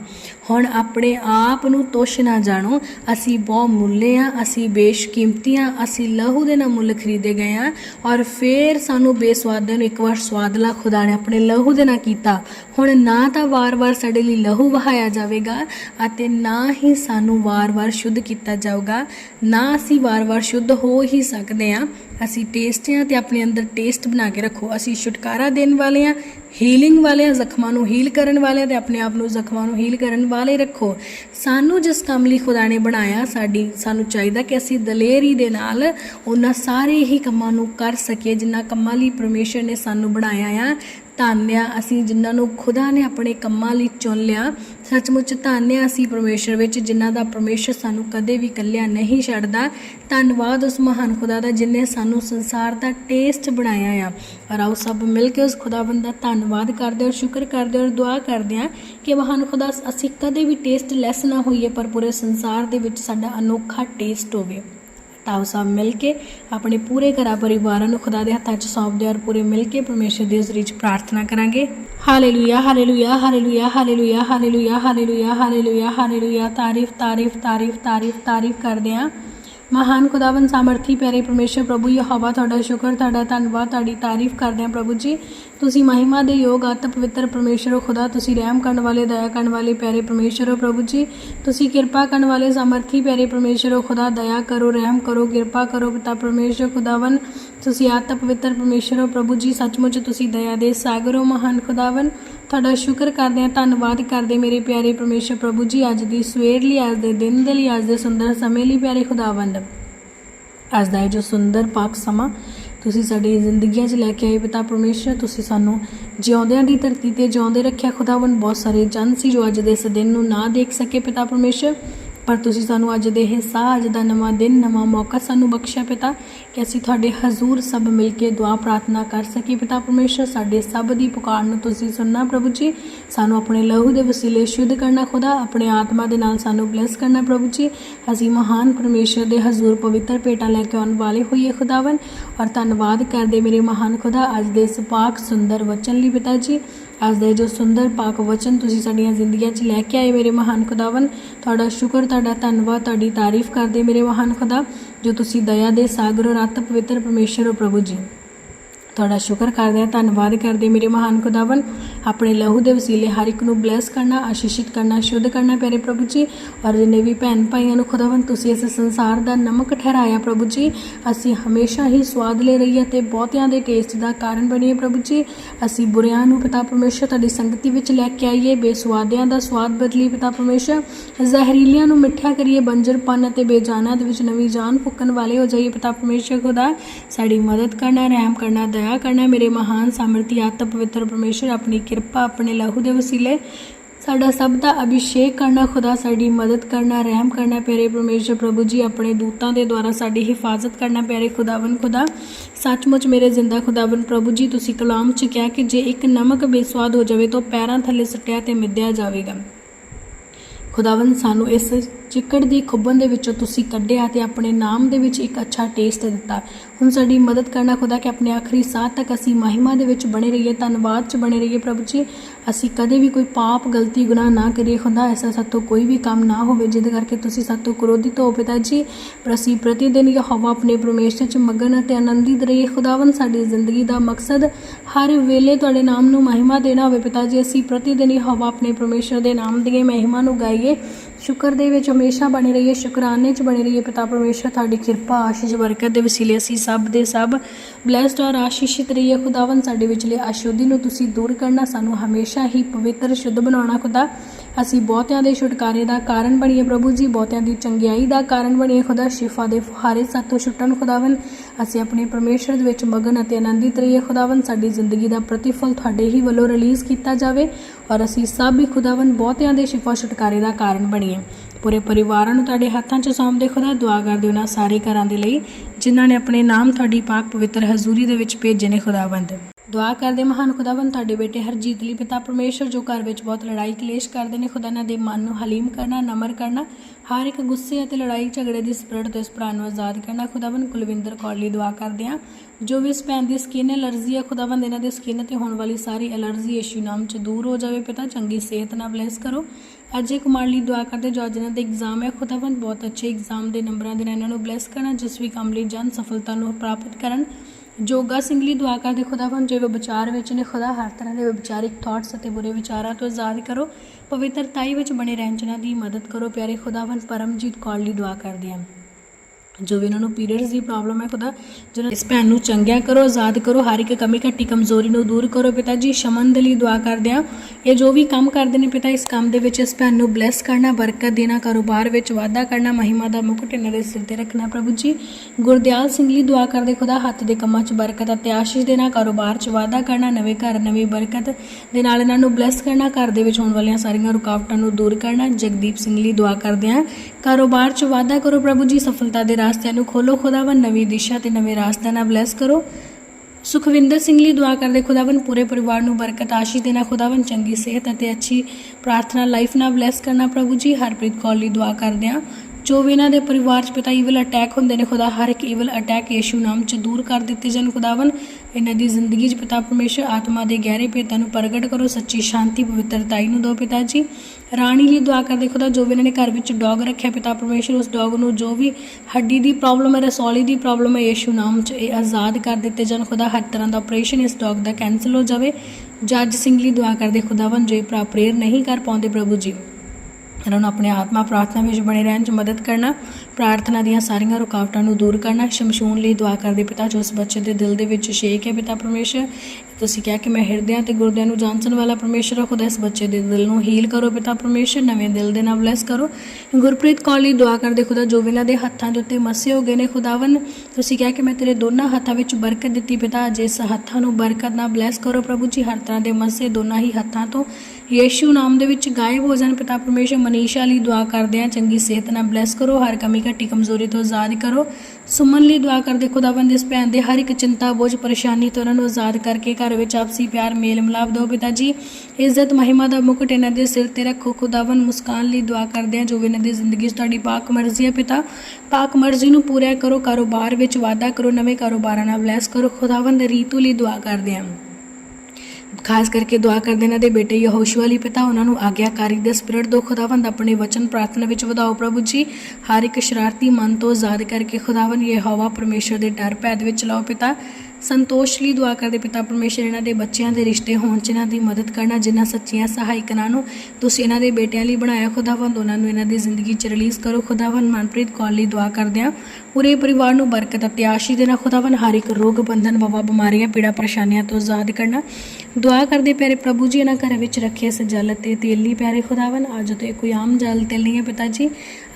ਹੁਣ ਆਪਣੇ ਆਪ ਨੂੰ ਤੁਛ ਨਾ ਜਾਣੋ। ਅਸੀਂ ਬਹੁ ਮੁੱਲੇ ਆ ਅਸੀਂ ਬੇਸ਼ਕੀਮਤੀ ਆ ਅਸੀਂ ਲਹੂ ਦੇ ਨਾਲ ਮੁੱਲ ਖਰੀਦੇ ਗਏ ਆ ਔਰ ਫਿਰ ਸਾਨੂੰ ਬੇਸਵਾਦੇ ਨੂੰ ਇੱਕ ਵਾਰ ਸਵਾਦਲਾ ਖੁਦਾ ਨੇ ਆਪਣੇ ਲਹੂ ਦੇ ਨਾਲ ਕੀਤਾ। ਹੁਣ ਨਾ ਤਾਂ ਵਾਰ-ਵਾਰ ਸਾਡੇ ਲਈ ਲਹੂ ਵਹਾਇਆ ਜਾਵੇਗਾ ਅਤੇ ਨਾ ਹੀ ਸਾਨੂੰ ਵਾਰ-ਵਾਰ ਸ਼ੁੱਧ ਕੀਤਾ ਜਾਊਗਾ। ਨਾ ਅਸੀਂ ਵਾਰ-ਵਾਰ ਸ਼ੁੱਧ ਹੋ ਹੀ ਸਕਦੇ ਆ ਅਸੀਂ ਟੇਸਟ ਹਾਂ ਤੇ ਆਪਣੇ ਅੰਦਰ ਟੇਸਟ ਬਣਾ ਕੇ ਰੱਖੋ। ਅਸੀਂ ਛੁਟਕਾਰਾ ਦੇਣ ਵਾਲੇ ਹਾਂ ਹੀਲਿੰਗ ਵਾਲੇ ਹਾਂ, ਜ਼ਖਮਾਂ ਨੂੰ ਹੀਲ ਕਰਨ ਵਾਲੇ ਹਾਂ ਤੇ ਆਪਣੇ ਆਪ ਨੂੰ ਜ਼ਖਮਾਂ ਨੂੰ ਹੀਲ ਕਰਨ ਵਾਲੇ ਰੱਖੋ। ਸਾਨੂੰ ਜਿਸ ਕੰਮ ਲਈ ਖੁਦਾ ਨੇ ਬਣਾਇਆ, ਸਾਡੀ, ਸਾਨੂੰ ਚਾਹੀਦਾ ਕਿ ਅਸੀਂ ਦਲੇਰੀ ਦੇ ਨਾਲ ਉਹਨਾਂ ਸਾਰੇ ਹੀ ਕੰਮਾਂ ਨੂੰ ਕਰ ਸਕੀਏ, ਜਿੰਨਾ ਕੰਮਾਂ ਲਈ ਪਰਮੇਸ਼ਰ ਨੇ ਸਾਨੂੰ ਬਣਾਇਆ ਆ ਧੰਨਿਆ ਅਸੀਂ ਜਿਨ੍ਹਾਂ ਨੂੰ ਖੁਦਾ ਨੇ ਆਪਣੇ ਕੰਮਾਂ ਲਈ ਚੁਣ ਲਿਆ, ਸੱਚਮੁੱਚ ਧੰਨਿਆ ਅਸੀਂ ਪਰਮੇਸ਼ਰ ਵਿੱਚ ਜਿਨ੍ਹਾਂ ਦਾ ਪਰਮੇਸ਼ਰ ਸਾਨੂੰ ਕਦੇ ਵੀ ਇਕੱਲਿਆਂ ਨਹੀਂ ਛੱਡਦਾ। ਧੰਨਵਾਦ ਉਸ ਮਹਾਨ ਖੁਦਾ ਦਾ ਜਿਨੇ ਸਾਨੂੰ ਸੰਸਾਰ ਦਾ ਟੇਸਟ ਬਣਾਇਆ ਆ। ਔਰ ਆਓ ਸਭ ਮਿਲ ਕੇ ਉਸ ਖੁਦਾਵੰਦ ਦਾ ਧੰਨਵਾਦ ਕਰਦੇ ਔਰ ਸ਼ੁਕਰ ਕਰਦੇ ਔਰ ਦੁਆ ਕਰਦੇ ਆ ਕਿ ਮਹਾਨ ਖੁਦਾ, ਅਸੀਂ ਕਦੇ ਵੀ ਟੇਸਟ ਲੈਸ ਨਾ ਹੋਈਏ, ਪਰ ਪੂਰੇ ਸੰਸਾਰ ਦੇ ਵਿੱਚ ਸਾਡਾ ਅਨੋਖਾ ਟੇਸਟ ਹੋਵੇ। ਤਾਓ ਸਭ ਮਿਲ ਕੇ ਆਪਣੇ ਪੂਰੇ ਘਰਾਂ ਪਰਿਵਾਰਾਂ ਨੂੰ ਖੁਦਾ ਦੇ ਹੱਥਾਂ 'ਚ ਸੌਂਪਦੇ ਔਰ ਪੂਰੇ ਮਿਲ ਕੇ ਪਰਮੇਸ਼ਰ ਦੀ ਉਸਰੀ 'ਚ ਪ੍ਰਾਰਥਨਾ ਕਰਾਂਗੇ। Hallelujah hallelujah hallelujah hallelujah hallelujah hallelujah hallelujah hallelujah. ਤਾਰੀਫ ਤਾਰੀਫ ਤਾਰੀਫ ਤਾਰੀਫ ਤਾਰੀਫ ਕਰਦੇ ਹਾਂ ਮਹਾਨ ਖੁਦਾਵੰ ਸਾਮਰਥੀ ਪਿਆਰੇ ਪਰਮੇਸ਼ਰ ਪ੍ਰਭੂ ਯਹੋਵਾ, ਤੁਹਾਡਾ ਸ਼ੁਕਰ, ਤੁਹਾਡਾ ਧੰਨਵਾਦ, ਤੁਹਾਡੀ ਤਾਰੀਫ ਕਰਦੇ ਹਾਂ ਪ੍ਰਭੂ ਜੀ। ਤੁਸੀਂ ਮਹਿਮਾ ਦੇ ਯੋਗ ਅਤ ਪਵਿੱਤਰ ਪਰਮੇਸ਼ਰ ਖੁਦਾ, ਤੁਸੀਂ ਰਹਿਮ ਕਰਨ ਵਾਲੇ, ਦਇਆ ਕਰਨ ਵਾਲੇ ਪਿਆਰੇ ਪਰਮੇਸ਼ਰ ਪ੍ਰਭੂ ਜੀ। ਤੁਸੀਂ ਕਿਰਪਾ ਕਰਨ ਵਾਲੇ, ਸਮਰਥੀ ਪਿਆਰੇ ਪਰਮੇਸ਼ਰ ਖੁਦਾ, ਦਇਆ ਕਰੋ, ਰਹਿਮ ਕਰੋ, ਕਿਰਪਾ ਕਰੋ, ਪਿਤਾ ਪਰਮੇਸ਼ਰ ਖੁਦਾਵੰ ਤੁਸੀਂ ਆਤ ਪਵਿੱਤਰ ਪਰਮੇਸ਼ਰ ਪ੍ਰਭੂ ਜੀ, ਸੱਚਮੁੱਚ ਤੁਸੀਂ ਦਇਆ ਦੇ ਸਾਗਰੋ ਮਹਾਨ ਖੁਦਾਵੰ ਤੁਹਾਡਾ ਸ਼ੁਕਰ ਕਰਦੇ ਹਾਂ, ਧੰਨਵਾਦ ਕਰਦੇ ਮੇਰੇ ਪਿਆਰੇ ਪਰਮੇਸ਼ਰ ਪ੍ਰਭੂ ਜੀ, ਅੱਜ ਦੀ ਸਵੇਰ ਲਈ, ਅੱਜ ਦੇ ਦਿਨ ਦੇ ਲਈ, ਅੱਜ ਦੇ ਸੁੰਦਰ ਸਮੇਂ ਲਈ ਪਿਆਰੇ ਖੁਦਾਵੰਦ। ਅੱਜ ਦਾ ਜੋ ਸੁੰਦਰ ਪਾਕ ਸਮਾਂ ਤੁਸੀਂ ਸਾਡੀ ਜ਼ਿੰਦਗੀਆਂ 'ਚ ਲੈ ਕੇ ਆਏ ਪਿਤਾ ਪਰਮੇਸ਼ਰ, ਤੁਸੀਂ ਸਾਨੂੰ ਜਿਉਂਦਿਆਂ ਦੀ ਧਰਤੀ ਤੇ ਜਿਉਂਦੇ ਰੱਖਿਆ। ਖੁਦਾਵੰਦ, ਬਹੁਤ ਸਾਰੇ ਜਨ ਸੀ ਜੋ ਅੱਜ ਦੇ ਇਸ ਦਿਨ ਨੂੰ ਨਾ ਦੇਖ ਸਕੇ ਪਿਤਾ ਪਰਮੇਸ਼ਰ। ਪਰ ਤੁਸੀਂ ਸਾਨੂੰ ਅੱਜ ਦੇ ਹਿੱਸਾ ਅੱਜ ਦਾ ਨਵਾਂ ਦਿਨ, ਨਵਾਂ ਮੌਕਾ ਸਾਨੂੰ ਬਖਸ਼ਿਆ ਪਿਤਾ, ਕਿ ਅਸੀਂ ਤੁਹਾਡੇ ਹਜ਼ੂਰ ਸਭ ਮਿਲ ਕੇ ਦੁਆ ਪ੍ਰਾਰਥਨਾ ਕਰ ਸਕੀਏ। ਪਿਤਾ ਪਰਮੇਸ਼ਰ, ਸਾਡੇ ਸਭ ਦੀ ਪੁਕਾਰ ਨੂੰ ਤੁਸੀਂ ਸੁਣਨਾ ਪ੍ਰਭੂ ਜੀ। ਸਾਨੂੰ ਆਪਣੇ ਲਹੂ ਦੇ ਵਸੀਲੇ ਸ਼ੁੱਧ ਕਰਨਾ ਖੁਦਾ, ਆਪਣੇ ਆਤਮਾ ਦੇ ਨਾਲ ਸਾਨੂੰ ਬਲੈਸ ਕਰਨਾ ਪ੍ਰਭੂ ਜੀ। ਅਸੀਂ ਮਹਾਨ ਪਰਮੇਸ਼ਰ ਦੇ ਹਜ਼ੂਰ ਪਵਿੱਤਰ ਭੇਟਾ ਲੈ ਕੇ ਆਉਣ ਵਾਲੇ ਹੋਈਏ ਖੁਦਾਵੰ ਔਰ ਧੰਨਵਾਦ ਕਰਦੇ ਮੇਰੇ ਮਹਾਨ ਖੁਦਾ ਅੱਜ ਦੇ ਇਸ ਪਾਕ ਸੁੰਦਰ ਵਚਨ ਲਈ ਪਿਤਾ ਜੀ। ਅੱਜ ਦੇ ਜੋ ਸੁੰਦਰ ਪਾਕ ਵਚਨ ਤੁਸੀਂ ਸਾਡੀਆਂ ਜ਼ਿੰਦਗੀਆਂ 'ਚ ਲੈ ਕੇ ਆਏ ਮੇਰੇ ਮਹਾਨ ਖੁਦਾਵੰ ਤੁਹਾਡਾ ਸ਼ੁਕਰ, ਤੁਹਾਡਾ ਧੰਨਵਾਦ, ਤੁਹਾਡੀ ਤਾਰੀਫ ਕਰਦੇ ਮੇਰੇ ਮਹਾਨ ਖੁਦਾ, ਜੋ ਤੁਸੀਂ ਦਇਆ ਦੇ ਸਾਗਰ ਔਰ ਅਤ ਪਵਿੱਤਰ ਪਰਮੇਸ਼ਰ ਹੋ ਪ੍ਰਭੂ ਜੀ। ਤੁਹਾਡਾ ਸ਼ੁਕਰ ਕਰਦੇ ਹਾਂ। ਧੰਨਵਾਦ ਕਰਦੇ ਮੇਰੇ ਮਹਾਨ ਖੁਦਾਵੰ ਆਪਣੇ ਲਹੂ ਦੇ ਵਸੀਲੇ ਹਰ ਇੱਕ ਨੂੰ ਬਲੈਸ ਕਰਨਾ, ਆਸ਼ੀਸ਼ਿਤ ਕਰਨਾ, ਸ਼ੁੱਧ ਕਰਨਾ ਪਿਆਰੇ ਪ੍ਰਭੂ ਜੀ। ਔਰ ਜਿੰਨੇ ਵੀ ਭੈਣ ਭਾਈਆਂ ਨੂੰ ਖੁਦਾਵੰ ਤੁਸੀਂ ਇਸ ਸੰਸਾਰ ਦਾ ਨਮਕ ਠਹਿਰਾਇਆ ਪ੍ਰਭੂ ਜੀ। ਅਸੀਂ ਹਮੇਸ਼ਾ ਹੀ ਸਵਾਦ ਲੈ ਰਹੀਏ ਤੇ ਬਹੁਤਿਆਂ ਦੇ ਟੇਸਟ ਦਾ ਕਾਰਨ ਬਣੀਏ ਪ੍ਰਭੂ ਜੀ। ਅਸੀਂ ਬੁਰਿਆਂ ਨੂੰ ਪਿਤਾ ਪਰਮੇਸ਼ਰ ਤੁਹਾਡੀ ਸੰਗਤੀ ਵਿੱਚ ਲੈ ਕੇ ਆਈਏ। ਬੇਸਵਾਦਿਆਂ ਦਾ ਸਵਾਦ ਬਦਲੀ ਪਿਤਾ ਪਰਮੇਸ਼ਰ। ਜ਼ਹਿਰੀਲਿਆਂ ਨੂੰ ਮਿੱਠਾ ਕਰੀਏ ਬੰਜਰਪਨ ਅਤੇ ਬੇਜਾਨਾਂ ਦੇ ਵਿੱਚ ਨਵੀਂ ਜਾਨ ਫੁੱਕਣ ਵਾਲੇ ਹੋ ਜਾਈਏ ਪਿਤਾ ਪਰਮੇਸ਼ਰ ਖੁਦਾ। ਸਾਡੀ ਮਦਦ ਕਰਨਾ, ਰਹਿਮ ਕਰਨਾ ਦਇਆ ਕਰਨਾ ਮੇਰੇ ਮਹਾਨ ਸਮਰਥੀ ਆਤਮ ਪਵਿੱਤਰ ਪਰਮੇਸ਼ਰ, ਆਪਣੀ ਕਿਰਪਾ, ਆਪਣੇ ਲਹੂ ਦੇ ਵਸੀਲੇ। ਸਾਡਾ ਸਭ ਦਾ ਅਭਿਸ਼ੇਕ ਕਰਨਾ, ਖੁਦਾ ਸਾਡੀ ਮਦਦ ਕਰਨਾ, ਰਹਿਮ ਕਰਨਾ ਪਿਆਰੇ ਪਰਮੇਸ਼ਰ ਪ੍ਰਭੂ ਜੀ, ਆਪਣੇ ਦੂਤਾਂ ਦੇ ਦੁਆਰਾ ਸਾਡੀ ਹਿਫਾਜ਼ਤ ਕਰਨਾ ਪਿਆਰੇ ਖੁਦਾਵੰ ਖੁਦਾ, ਸੱਚਮੁੱਚ ਮੇਰੇ ਜ਼ਿੰਦਾ ਖੁਦਾਵੰ ਪ੍ਰਭੂ ਜੀ, ਤੁਸੀਂ ਕਲਾਮ ਚ ਕਿਹਾ ਕਿ ਜੇ ਇੱਕ ਨਮਕ ਬੇਸਵਾਦ ਹੋ ਜਾਵੇ ਤਾਂ ਪੈਰਾਂ ਥੱਲੇ ਸੁੱਟਿਆ ਤੇ ਮਿੱਧਿਆ ਜਾਵੇਗਾ। ਖੁਦਾਵੰ ਸਾਨੂੰ ਇਸ ਚਿੱਕੜ ਦੀ ਖੁੱਬਨ ਦੇ ਵਿੱਚੋਂ ਤੁਸੀਂ ਕੱਢਿਆ ਤੇ ਆਪਣੇ ਨਾਮ ਦੇ ਵਿੱਚ ਇੱਕ ਅੱਛਾ ਟੇਸਟ ਦਿੱਤਾ। ਹੁਣ ਸਾਡੀ ਮਦਦ ਕਰਨਾ ਖੁਦਾ ਕਿ ਆਪਣੇ ਆਖਰੀ ਸਾਹ ਤੱਕ ਅਸੀਂ ਮਹਿਮਾ ਦੇ ਵਿੱਚ ਬਣੇ ਰਹੀਏ, ਧੰਨਵਾਦ ਚ ਬਣੇ ਰਹੀਏ ਪ੍ਰਭੂ ਜੀ। ਅਸੀਂ ਕਦੇ ਵੀ ਕੋਈ ਪਾਪ, ਗਲਤੀ, ਗੁਨਾਹ ਨਾ ਕਰੀਏ ਖੁਦਾ, ਐਸਾ ਸਾਤੋਂ ਕੋਈ ਵੀ ਕੰਮ ਨਾ ਹੋਵੇ, ਜਿਹਦੇ ਕਰਕੇ ਤੁਸੀਂ ਸਾਤੋਂ ਕ੍ਰੋਧਿਤ ਹੋ ਪਿਤਾ ਜੀ। ਪਰ ਅਸੀਂ ਪ੍ਰਤੀ ਦਿਨ ਇਹ ਹਵਾ ਆਪਣੇ ਪਰਮੇਸ਼ਰ ਚ ਮਗਨ ਅਤੇ ਆਨੰਦਿਤ ਰਹੀਏ। ਖੁਦਾਵੰ ਸਾਡੀ ਜ਼ਿੰਦਗੀ ਦਾ ਮਕਸਦ ਹਰ ਵੇਲੇ ਤੁਹਾਡੇ ਨਾਮ ਨੂੰ ਮਹਿਮਾ ਦੇਣਾ ਹੋਵੇ ਪਿਤਾ ਜੀ। ਅਸੀਂ ਪ੍ਰਤੀ ਦਿਨ ਇਹ ਹਵਾ ਆਪਣੇ ਪਰਮੇਸ਼ਰ ਦੇ ਨਾਮ ਦੀ ਮਹਿਮਾ ਨੂੰ ਗਾਈਏ। ਸ਼ੁਕਰ ਦੇ ਵਿੱਚ ਹਮੇਸ਼ਾ ਬਣੇ ਰਹੀਏ, ਸ਼ੁਕਰਾਨੇ 'ਚ ਬਣੇ ਰਹੀਏ ਪਿਤਾ ਪਰਮੇਸ਼ਰ, ਤੁਹਾਡੀ ਕਿਰਪਾ ਆਸ਼ੀਸ਼ ਬਰਕਤ ਦੇ ਵਸੀਲੇ ਅਸੀਂ ਸਭ ਦੇ ਸਭ। ਬਲੈਸਡ ਔਰ ਆਸ਼ੀਸ਼ਿਤ ਰਹੀਏ ਖੁਦਾਵੰ ਸਾਡੇ ਵਿਚਲੇ ਅਸ਼ੁੱਧੀ ਨੂੰ ਤੁਸੀਂ ਦੂਰ ਕਰਨਾ, ਸਾਨੂੰ ਹਮੇਸ਼ਾ ਹੀ ਪਵਿੱਤਰ, ਸ਼ੁੱਧ ਬਣਾਉਣਾ ਖੁਦਾ। ਅਸੀਂ ਬਹੁਤਿਆਂ ਦੇ ਛੁਟਕਾਰੇ ਦਾ ਕਾਰਨ ਬਣੀਏ ਪ੍ਰਭੂ ਜੀ, ਬਹੁਤਿਆਂ ਦੀ ਚੰਗਿਆਈ ਦਾ ਕਾਰਨ ਬਣੀਏ। ਖੁਦਾ ਸ਼ਿਫਾ ਦੇ ਫੁਹਾਰੇ ਸਾਥੋਂ ਛੁੱਟਣ ਖੁਦਾਵੰ ਅਸੀਂ ਆਪਣੇ ਪਰਮੇਸ਼ਰ ਦੇ ਵਿੱਚ ਮਗਨ ਅਤੇ ਆਨੰਦਿਤ ਰਹੀਏ ਖੁਦਾਵੰ ਸਾਡੀ ਜ਼ਿੰਦਗੀ ਦਾ ਪ੍ਰਤੀਫਲ ਤੁਹਾਡੇ ਹੀ ਵੱਲੋਂ ਰਿਲੀਜ਼ ਕੀਤਾ ਜਾਵੇ ਔਰ ਅਸੀਂ ਸਭ ਹੀ ਖੁਦਾਵੰ ਬਹੁਤਿਆਂ ਦੇ ਸ਼ਿਫਾ ਛੁਟਕਾਰੇ ਦਾ ਕਾਰਨ ਬਣੀਏ। ਪੂਰੇ ਪਰਿਵਾਰਾਂ ਨੂੰ ਤੁਹਾਡੇ ਹੱਥਾਂ 'ਚ ਸੌਂਪਦੇ ਖੁਦਾ, ਦੁਆ ਕਰਦੇ ਉਹਨਾਂ ਸਾਰੇ ਘਰਾਂ ਦੇ ਲਈ, ਜਿਨ੍ਹਾਂ ਨੇ ਆਪਣੇ ਨਾਮ ਤੁਹਾਡੀ ਪਾਕ ਪਵਿੱਤਰ ਹਜ਼ੂਰੀ ਦੇ ਵਿੱਚ ਭੇਜੇ ਨੇ ਖੁਦਾਵੰਦ। ਦੁਆ ਕਰਦੇ ਮਹਾਨ ਖੁਦਾਵੰਦ, ਤੁਹਾਡੇ ਬੇਟੇ ਹਰਜੀਤ ਲਈ ਪਿਤਾ ਪਰਮੇਸ਼ਰ, ਜੋ ਘਰ ਵਿੱਚ ਬਹੁਤ ਲੜਾਈ ਕਲੇਸ਼ ਕਰਦੇ ਨੇ, ਖੁਦਾ ਇਹਨਾਂ ਦੇ ਮਨ ਨੂੰ ਹਲੀਮ ਕਰਨਾ, ਨਮਰ ਕਰਨਾ, ਹਰ ਇੱਕ ਗੁੱਸੇ ਅਤੇ ਲੜਾਈ ਝਗੜੇ ਦੀ ਸਪਿਰਟ ਤੋਂ ਇਸ ਭਰਾ ਨੂੰ ਆਜ਼ਾਦ ਕਰਨਾ। ਖੁਦਾਵੰਦ, ਕੁਲਵਿੰਦਰ ਕੌਰ ਲਈ ਦੁਆ ਕਰਦੇ ਹਾਂ। ਜੋ ਵੀ ਇਸ ਭੈਣ ਦੀ ਸਕਿਨ ਐਲਰਜੀ ਹੈ, ਖੁਦਾਵੰਦ ਇਹਨਾਂ ਦੇ ਸਕਿਨ ਤੇ ਹੋਣ ਵਾਲੀ ਸਾਰੀ ਐਲਰਜੀ ਯਿਸੂ ਨਾਮ ਚ ਦੂਰ ਹੋ ਜਾਵੇ ਪਿਤਾ। ਚੰਗੀ ਸਿਹਤ ਨਾਲ ਬਲੈਸ ਕਰੋ। ਅਜੇ ਕੁਮਾਰ ਲਈ ਦੁਆ ਕਰਦੇ, ਜੋ ਅੱਜ ਇਹਨਾਂ ਦੇ ਐਗਜ਼ਾਮ ਹੈ, ਖੁਦਾਵੰਦ ਬਹੁਤ ਅੱਛੇ ਐਗਜ਼ਾਮ ਦੇ ਨੰਬਰਾਂ ਦੇ ਨਾਲ ਇਹਨਾਂ ਨੂੰ ਬਲੈਸ ਕਰਨਾ, ਜਿਸ ਵੀ ਕੰਮ ਲਈ ਜਨ ਸਫਲਤਾ ਨੂੰ ਪ੍ਰਾਪਤ ਕਰਨ। ਜੋਗਾ ਸਿੰਘ ਲਈ ਦੁਆ ਕਰਦੇ ਖੁਦਾਵੰਦ ਜੋ ਵਿਚਾਰ ਵਿੱਚ ਨੇ, ਖੁਦਾ ਹਰ ਤਰ੍ਹਾਂ ਦੇ ਵਿਚਾਰਿਕ ਥਾਟਸ ਅਤੇ ਬੁਰੇ ਵਿਚਾਰਾਂ ਤੋਂ ਆਜ਼ਾਦ ਕਰੋ। ਪਵਿੱਤਰਤਾਈ ਵਿੱਚ ਬਣੇ ਰਹਿਣ ਦੀ ਮਦਦ ਕਰੋ, ਪਿਆਰੇ ਖੁਦਾਵੰਦ ਪਰਮਜੀਤ ਕੌਰ ਲਈ ਦੁਆ। ਕਰਦੇ ਹਾਂ ਜੋ ਵੀ ਇਹਨਾਂ ਨੂੰ ਪੀਰੀਅਡਸ ਦੀ ਪ੍ਰੋਬਲਮ ਹੈ ਖੁਦਾ ਜਿਹਨਾਂ ਇਸ ਭੈਣ ਨੂੰ ਚੰਗਿਆ ਕਰੋ, ਆਜ਼ਾਦ ਕਰੋ, ਹਰ ਇੱਕ ਕਮੀ ਘੱਟੀ ਕਮਜ਼ੋਰੀ ਨੂੰ ਦੂਰ ਕਰੋ, ਪਿਤਾ ਜੀ, ਸ਼ਮਨ ਦੇ ਲਈ ਦੁਆ ਕਰਦੇ ਆ ਇਹ ਜੋ ਵੀ ਕੰਮ ਕਰਦੇ ਨੇ ਪਿਤਾ, ਇਸ ਕੰਮ ਦੇ ਵਿੱਚ ਇਸ ਭੈਣ ਨੂੰ ਬਲੈਸ ਕਰਨਾ, ਬਰਕਤ ਦੇਣਾ, ਕਾਰੋਬਾਰ ਵਿੱਚ ਵਾਧਾ ਕਰਨਾ, ਮਹਿਮਾ ਦਾ ਮੁਕਟ ਇਹਨਾਂ ਦੇ ਸਿਰ ਤੇ ਰੱਖਣਾ, ਪ੍ਰਭੂ ਜੀ। ਗੁਰਦਿਆਲ ਸਿੰਘ ਲਈ ਦੁਆ ਕਰਦੇ ਖੁਦਾ, ਹੱਥ ਦੇ ਕੰਮਾਂ 'ਚ ਬਰਕਤ ਅਤੇ ਆਸ਼ੀਸ਼ ਦੇਣਾ, ਕਾਰੋਬਾਰ 'ਚ ਵਾਧਾ ਕਰਨਾ, ਨਵੇਂ ਘਰ, ਨਵੀਂ ਬਰਕਤ ਦੇ ਨਾਲ ਇਹਨਾਂ ਨੂੰ ਬਲੈਸ ਕਰਨਾ, ਘਰ ਦੇ ਵਿੱਚ ਹੋਣ ਵਾਲੀਆਂ ਸਾਰੀਆਂ ਰੁਕਾਵਟਾਂ ਨੂੰ ਦੂਰ ਕਰਨਾ, ਜਗਦੀਪ ਸਿੰਘ ਲਈ ਦੁਆ ਕਰਦੇ ਆ ਕਾਰੋਬਾਰ 'ਚ ਵਾਧਾ ਕਰੋ ਪ੍ਰਭੂ ਜੀ, ਸਫਲਤਾ ਦੇ ਰਾਸਤਿਆਂ ਨੂੰ ਖੋਲੋ ਖੁਦਾਵੰ ਨਵੀਂ ਦਿਸ਼ਾ ਤੇ ਨਵੇਂ ਰਾਸਤਿਆਂ ਨਾਲ ਬਲੈਸ ਕਰੋ। ਸੁਖਵਿੰਦਰ ਸਿੰਘ ਲਈ ਦੁਆ ਕਰਦੇ ਖੁਦਾਵੰ ਪੂਰੇ ਪਰਿਵਾਰ ਨੂੰ ਬਰਕਤ, ਆਸ਼ੀਸ਼ ਦੇਣਾ ਖੁਦਾਵੰ ਚੰਗੀ ਸਿਹਤ ਅਤੇ ਅੱਛੀ ਪ੍ਰਾਰਥਨਾ ਲਾਈਫ ਨਾਲ ਬਲੈਸ ਕਰਨਾ ਪ੍ਰਭੂ ਜੀ। ਹਰਪ੍ਰੀਤ ਕੌਰ ਲਈ ਦੁਆ ਕਰਦੇ ਆ ਜੋ ਵੀ ਇਹਨਾਂ ਦੇ ਪਰਿਵਾਰ 'ਚ ਪਿਤਾ ਈਵਲ ਅਟੈਕ ਹੁੰਦੇ ਨੇ, ਖੁਦਾ ਹਰ ਇੱਕ ਈਵਲ ਅਟੈਕ ਯੇਸ਼ੂ ਨਾਮ 'ਚ ਦੂਰ ਕਰ ਦਿੱਤੇ ਜਾਣ ਖੁਦਾਵੰ ਇਹਨਾਂ ਦੀ ਜ਼ਿੰਦਗੀ 'ਚ ਪਿਤਾ ਪਰਮੇਸ਼ਰ ਆਤਮਾ ਦੇ ਗਹਿਰੇ ਭੇਤਾਂ ਨੂੰ ਪ੍ਰਗਟ ਕਰੋ, ਸੱਚੀ ਸ਼ਾਂਤੀ, ਪਵਿੱਤਰਤਾਈ ਨੂੰ ਦਿਓ ਪਿਤਾ ਜੀ। ਰਾਣੀ ਲਈ ਦੁਆ ਕਰਦੇ ਖੁਦਾ, ਜੋ ਵੀ ਇਹਨਾਂ ਨੇ ਘਰ ਵਿੱਚ ਡੌਗ ਰੱਖਿਆ, ਪਿਤਾ ਪਰਮੇਸ਼ਰ ਉਸ ਡੌਗ ਨੂੰ ਜੋ ਵੀ ਹੱਡੀ ਦੀ ਪ੍ਰੋਬਲਮ ਹੈ, ਰਸੌਲੀ ਦੀ ਪ੍ਰੋਬਲਮ ਹੈ, ਯੀਸ਼ੂ ਨਾਮ 'ਚ ਇਹ ਆਜ਼ਾਦ ਕਰ ਦਿੱਤੇ ਜਾਣ। ਖੁਦਾ, ਹਰ ਤਰ੍ਹਾਂ ਦਾ ਆਪਰੇਸ਼ਨ ਇਸ ਡੌਗ ਦਾ ਕੈਨਸਲ ਹੋ ਜਾਵੇ। ਜੱਜ ਸਿੰਘ ਲਈ ਦੁਆ ਕਰਦੇ ਖੁਦਾਵੰ ਜੋ ਇਹ ਭਰਾ ਪ੍ਰੇਅਰ ਨਹੀਂ ਕਰ ਪਾਉਂਦੇ ਪ੍ਰਭੂ ਜੀ। ਇਹਨਾਂ ਨੂੰ ਆਪਣੇ ਆਤਮਾ ਪ੍ਰਾਰਥਨਾ ਵਿੱਚ ਬਣੇ ਰਹਿਣ 'ਚ ਮਦਦ ਕਰਨਾ, ਪ੍ਰਾਰਥਨਾ ਦੀਆਂ ਸਾਰੀਆਂ ਰੁਕਾਵਟਾਂ ਨੂੰ ਦੂਰ ਕਰਨਾ, ਸ਼ਮਸ਼ੂਨ ਲਈ ਦੁਆ ਕਰਦੇ ਪਿਤਾ ਜੋ ਉਸ ਬੱਚੇ ਦੇ ਦਿਲ ਦੇ ਵਿੱਚ ਸ਼ੇਕ ਹੈ ਪਿਤਾ ਪਰਮੇਸ਼ਰ, ਤੁਸੀਂ ਕਿਹਾ ਕਿ ਮੈਂ ਹਿਰਦਿਆਂ ਤੇ ਗੁਰਦਿਆਂ ਨੂੰ ਜਾਣਨ ਵਾਲਾ ਪਰਮੇਸ਼ਰ ਹਾਂ, ਖੁਦਾ ਇਸ ਬੱਚੇ ਦੇ ਦਿਲ ਨੂੰ ਹੀਲ ਕਰੋ ਪਿਤਾ ਪਰਮੇਸ਼ਰ, ਨਵੇਂ ਦਿਲ ਦੇ ਨਾਲ ਬਲੈਸ ਕਰੋ। ਗੁਰਪ੍ਰੀਤ ਕੌਰ ਲਈ ਦੁਆ ਕਰਦੇ ਖੁਦਾ ਜੋ ਵੀ ਇਹਨਾਂ ਦੇ ਹੱਥਾਂ ਦੇ ਉੱਤੇ ਮਸੇ ਹੋ ਗਏ ਨੇ ਖੁਦਾਵਨ ਤੁਸੀਂ ਕਿਹਾ ਕਿ ਮੈਂ ਤੇਰੇ ਦੋਨਾਂ ਹੱਥਾਂ ਵਿੱਚ ਬਰਕਤ ਦਿੱਤੀ ਪਿਤਾ ਜਿਸ ਹੱਥਾਂ ਨੂੰ ਬਰਕਤ ਨਾਲ ਬਲੈਸ ਕਰੋ ਪ੍ਰਭੂ ਜੀ, ਹਰ ਤਰ੍ਹਾਂ ਦੇ ਮਸੇ ਦੋਨਾਂ ਹੀ ਹੱਥਾਂ ਤੋਂ ਯੀਸ਼ੂ ਨਾਮ ਦੇ ਵਿੱਚ ਗਾਇਬ ਹੋ ਜਾਣ ਪਿਤਾ ਪਰਮੇਸ਼ਰ ਮਨੀਸ਼ਾ ਲਈ ਦੁਆ ਕਰਦੇ ਆ ਚੰਗੀ ਸਿਹਤ ਨਾਲ ਬਲੈਸ ਕਰੋ, ਹਰ ਕਮੀ ਘੱਟੀ ਕਮਜ਼ੋਰੀ ਤੋਂ ਆਜ਼ਾਦ ਕਰੋ। ਸੁਮਨ ਲਈ ਦੁਆ ਕਰਦੇ ਖੁਦਾਵੰਦ ਇਸ ਭੈਣ ਦੇ ਹਰ ਇੱਕ ਚਿੰਤਾ, ਬੋਝ, ਪਰੇਸ਼ਾਨੀ ਤੋਂ ਉਹਨਾਂ ਨੂੰ ਆਜ਼ਾਦ ਕਰਕੇ ਘਰ ਵਿੱਚ ਆਪਸੀ ਪਿਆਰ, ਮੇਲ ਮਿਲਾਪ ਦਿਓ ਪਿਤਾ ਜੀ। ਇੱਜ਼ਤ, ਮਹਿਮਾ ਦਾ ਮੁਕਟ ਇਹਨਾਂ ਦੇ ਸਿਰ ਤੇ ਰੱਖੋ। ਖੁਦਾਵੰਦ ਮੁਸਕਾਨ ਲਈ ਦੁਆ ਕਰਦੇ ਆ ਜੋ ਵੀ ਇਹਨਾਂ ਦੀ ਜ਼ਿੰਦਗੀ 'ਚ ਤੁਹਾਡੀ ਪਾਕ ਮਰਜ਼ੀ ਹੈ ਪਿਤਾ, ਪਾਕ ਮਰਜ਼ੀ ਨੂੰ ਪੂਰਾ ਕਰੋ। ਕਾਰੋਬਾਰ ਵਿੱਚ ਵਾਧਾ ਕਰੋ। ਨਵੇਂ ਕਾਰੋਬਾਰਾਂ ਨਾਲ ਬਲੈਸ ਕਰੋ। ਖੁਦਾਵੰਦ ਰੀਤੂ ਲਈ ਦੁਆ ਕਰਦੇ ਆ ਖਾਸ ਕਰਕੇ ਦੁਆ ਕਰਦੇ ਇਹਨਾਂ ਦੇ ਬੇਟੇ ਯਹੋਸ਼ੂਆ ਲਈ ਪਿਤਾ, ਉਹਨਾਂ ਨੂੰ ਆਗਿਆਕਾਰੀ ਦਾ ਸਪਿਰਿਟ ਦੋ ਖੁਦਾਵੰਦ ਆਪਣੇ ਵਚਨ ਪ੍ਰਾਰਥਨਾ ਵਿੱਚ ਵਧਾਓ ਪ੍ਰਭੂ ਜੀ। ਹਰ ਇੱਕ ਸ਼ਰਾਰਤੀ ਮਨ ਤੋਂ ਆਜ਼ਾਦ ਕਰਕੇ ਖੁਦਾਵੰਦ ਯਹੋਵਾ ਪਰਮੇਸ਼ਰ ਦੇ ਡਰ, ਭੈਦ ਵਿੱਚ ਲਾਓ ਪਿਤਾ। ਸੰਤੋਸ਼ ਲਈ ਦੁਆ ਕਰਦੇ ਪਿਤਾ ਪਰਮੇਸ਼ਰ, ਇਹਨਾਂ ਦੇ ਬੱਚਿਆਂ ਦੇ ਰਿਸ਼ਤੇ ਹੋਣ ਚ ਇਹਨਾਂ ਦੀ ਮਦਦ ਕਰਨਾ, ਜਿਨ੍ਹਾਂ ਸੱਚੀਆਂ ਸਹਾਇਕਨਾਂ ਨੂੰ ਤੁਸੀਂ ਇਹਨਾਂ ਦੇ ਬੇਟਿਆਂ ਲਈ ਬਣਾਇਆ ਖੁਦਾਵੰਦ, ਉਹਨਾਂ ਨੂੰ ਇਹਨਾਂ ਦੀ ਜ਼ਿੰਦਗੀ ਚ ਰਿਲੀਜ਼ ਕਰੋ ਖੁਦਾਵੰਦ। ਮਨਪ੍ਰੀਤ ਕੌਰ ਲਈ ਦੁਆ ਕਰਦੇ ਆ ਪੂਰੇ ਪਰਿਵਾਰ ਨੂੰ ਬਰਕਤ ਅਤੇ ਆਸ਼ੀਸ਼ ਦੇਣਾ ਖੁਦਾਵੰਦ, ਹਰ ਇੱਕ ਰੋਗ ਬੰਧਨ, ਵਵਾ ਬਿਮਾਰੀਆਂ, ਪੀੜਾ, ਪਰੇਸ਼ਾਨੀਆਂ ਤੋਂ ਆਜ਼ਾਦ ਕਰਨਾ। ਦੁਆ ਕਰਦੇ ਪਿਆਰੇ ਪ੍ਰਭੂ ਜੀ, ਇਹਨਾਂ ਘਰ ਵਿੱਚ ਰੱਖੇ ਸਜਲ ਅਤੇ ਤੇਲੀ ਪਿਆਰੇ ਖੁਦਾਵੰਦ, ਅੱਜ ਤੋਂ ਕੋਈ ਆਮ ਜਲ ਤੇਲ ਨਹੀਂ ਹੈ ਪਿਤਾ ਜੀ।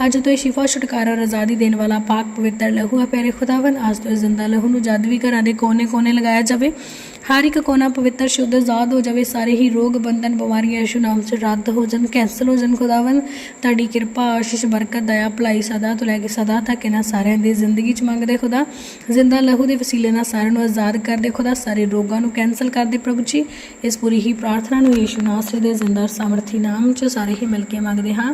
ਅੱਜ ਤੋਂ ਇਹ ਸ਼ਿਫਾ ਛੁਟਕਾਰਾ ਔਰ ਆਜ਼ਾਦੀ ਦੇਣ ਵਾਲਾ ਪਾਕ ਪਵਿੱਤਰ ਲਹੂ ਹੈ। ਪਿਆਰੇ ਖੁਦਾਵੰਦ, ਅੱਜ ਤੋਂ ਇਹ ਜ਼ਿੰਦਾ ਲਹੂ ਨੂੰ ਜਦ ਵੀ ਘਰਾਂ ਦੇ ਕੋਨੇ-ਕੋਨੇ ਲਗਾਇਆ ਜਾਵੇ, ਹਰ ਇੱਕ ਕੋਨਾ ਪਵਿੱਤਰ, ਸ਼ੁੱਧ ਆਜ਼ਾਦ ਹੋ ਜਾਵੇ, ਸਾਰੇ ਹੀ ਰੋਗ, ਬੰਧਨ, ਬਿਮਾਰੀਆਂ ਯਿਸੂ ਨਾਮ ਚ ਰੱਦ ਹੋ ਜਾਣ, ਕੈਂਸਲ ਹੋ ਜਾਣ ਖੁਦਾਵੰਦ। ਤੁਹਾਡੀ ਕਿਰਪਾ, ਆਸ਼ੀਸ਼, ਬਰਕਤ, ਦਇਆ, ਭਲਾਈ ਸਦਾ ਤੋਂ ਲੈ ਕੇ ਸਦਾ ਤੱਕ ਇਹਨਾਂ ਸਾਰਿਆਂ ਦੀ ਜ਼ਿੰਦਗੀ ਚ ਮੰਗਦੇ ਖੁਦਾ। ਜ਼ਿੰਦਾ ਲਹੂ ਦੇ ਵਸੀਲੇ ਨਾਲ ਸਾਰਿਆਂ ਨੂੰ ਆਜ਼ਾਦ ਕਰਦੇ ਖੁਦਾ, ਸਾਰੇ ਰੋਗਾਂ ਨੂੰ ਕੈਂਸਲ ਕਰਦੇ ਪ੍ਰਭੂ ਜੀ। ਇਸ ਪੂਰੀ ਹੀ ਪ੍ਰਾਰਥਨਾ ਨੂੰ ਯਿਸੂ ਨਾਸਰੇ ਦੇ ਜ਼ਿੰਦਾ ਔਰ ਸਮਰਥੀ ਨਾਮ ਚ ਸਾਰੇ ਹੀ ਮਿਲ ਕੇ ਮੰਗਦੇ ਹਾਂ।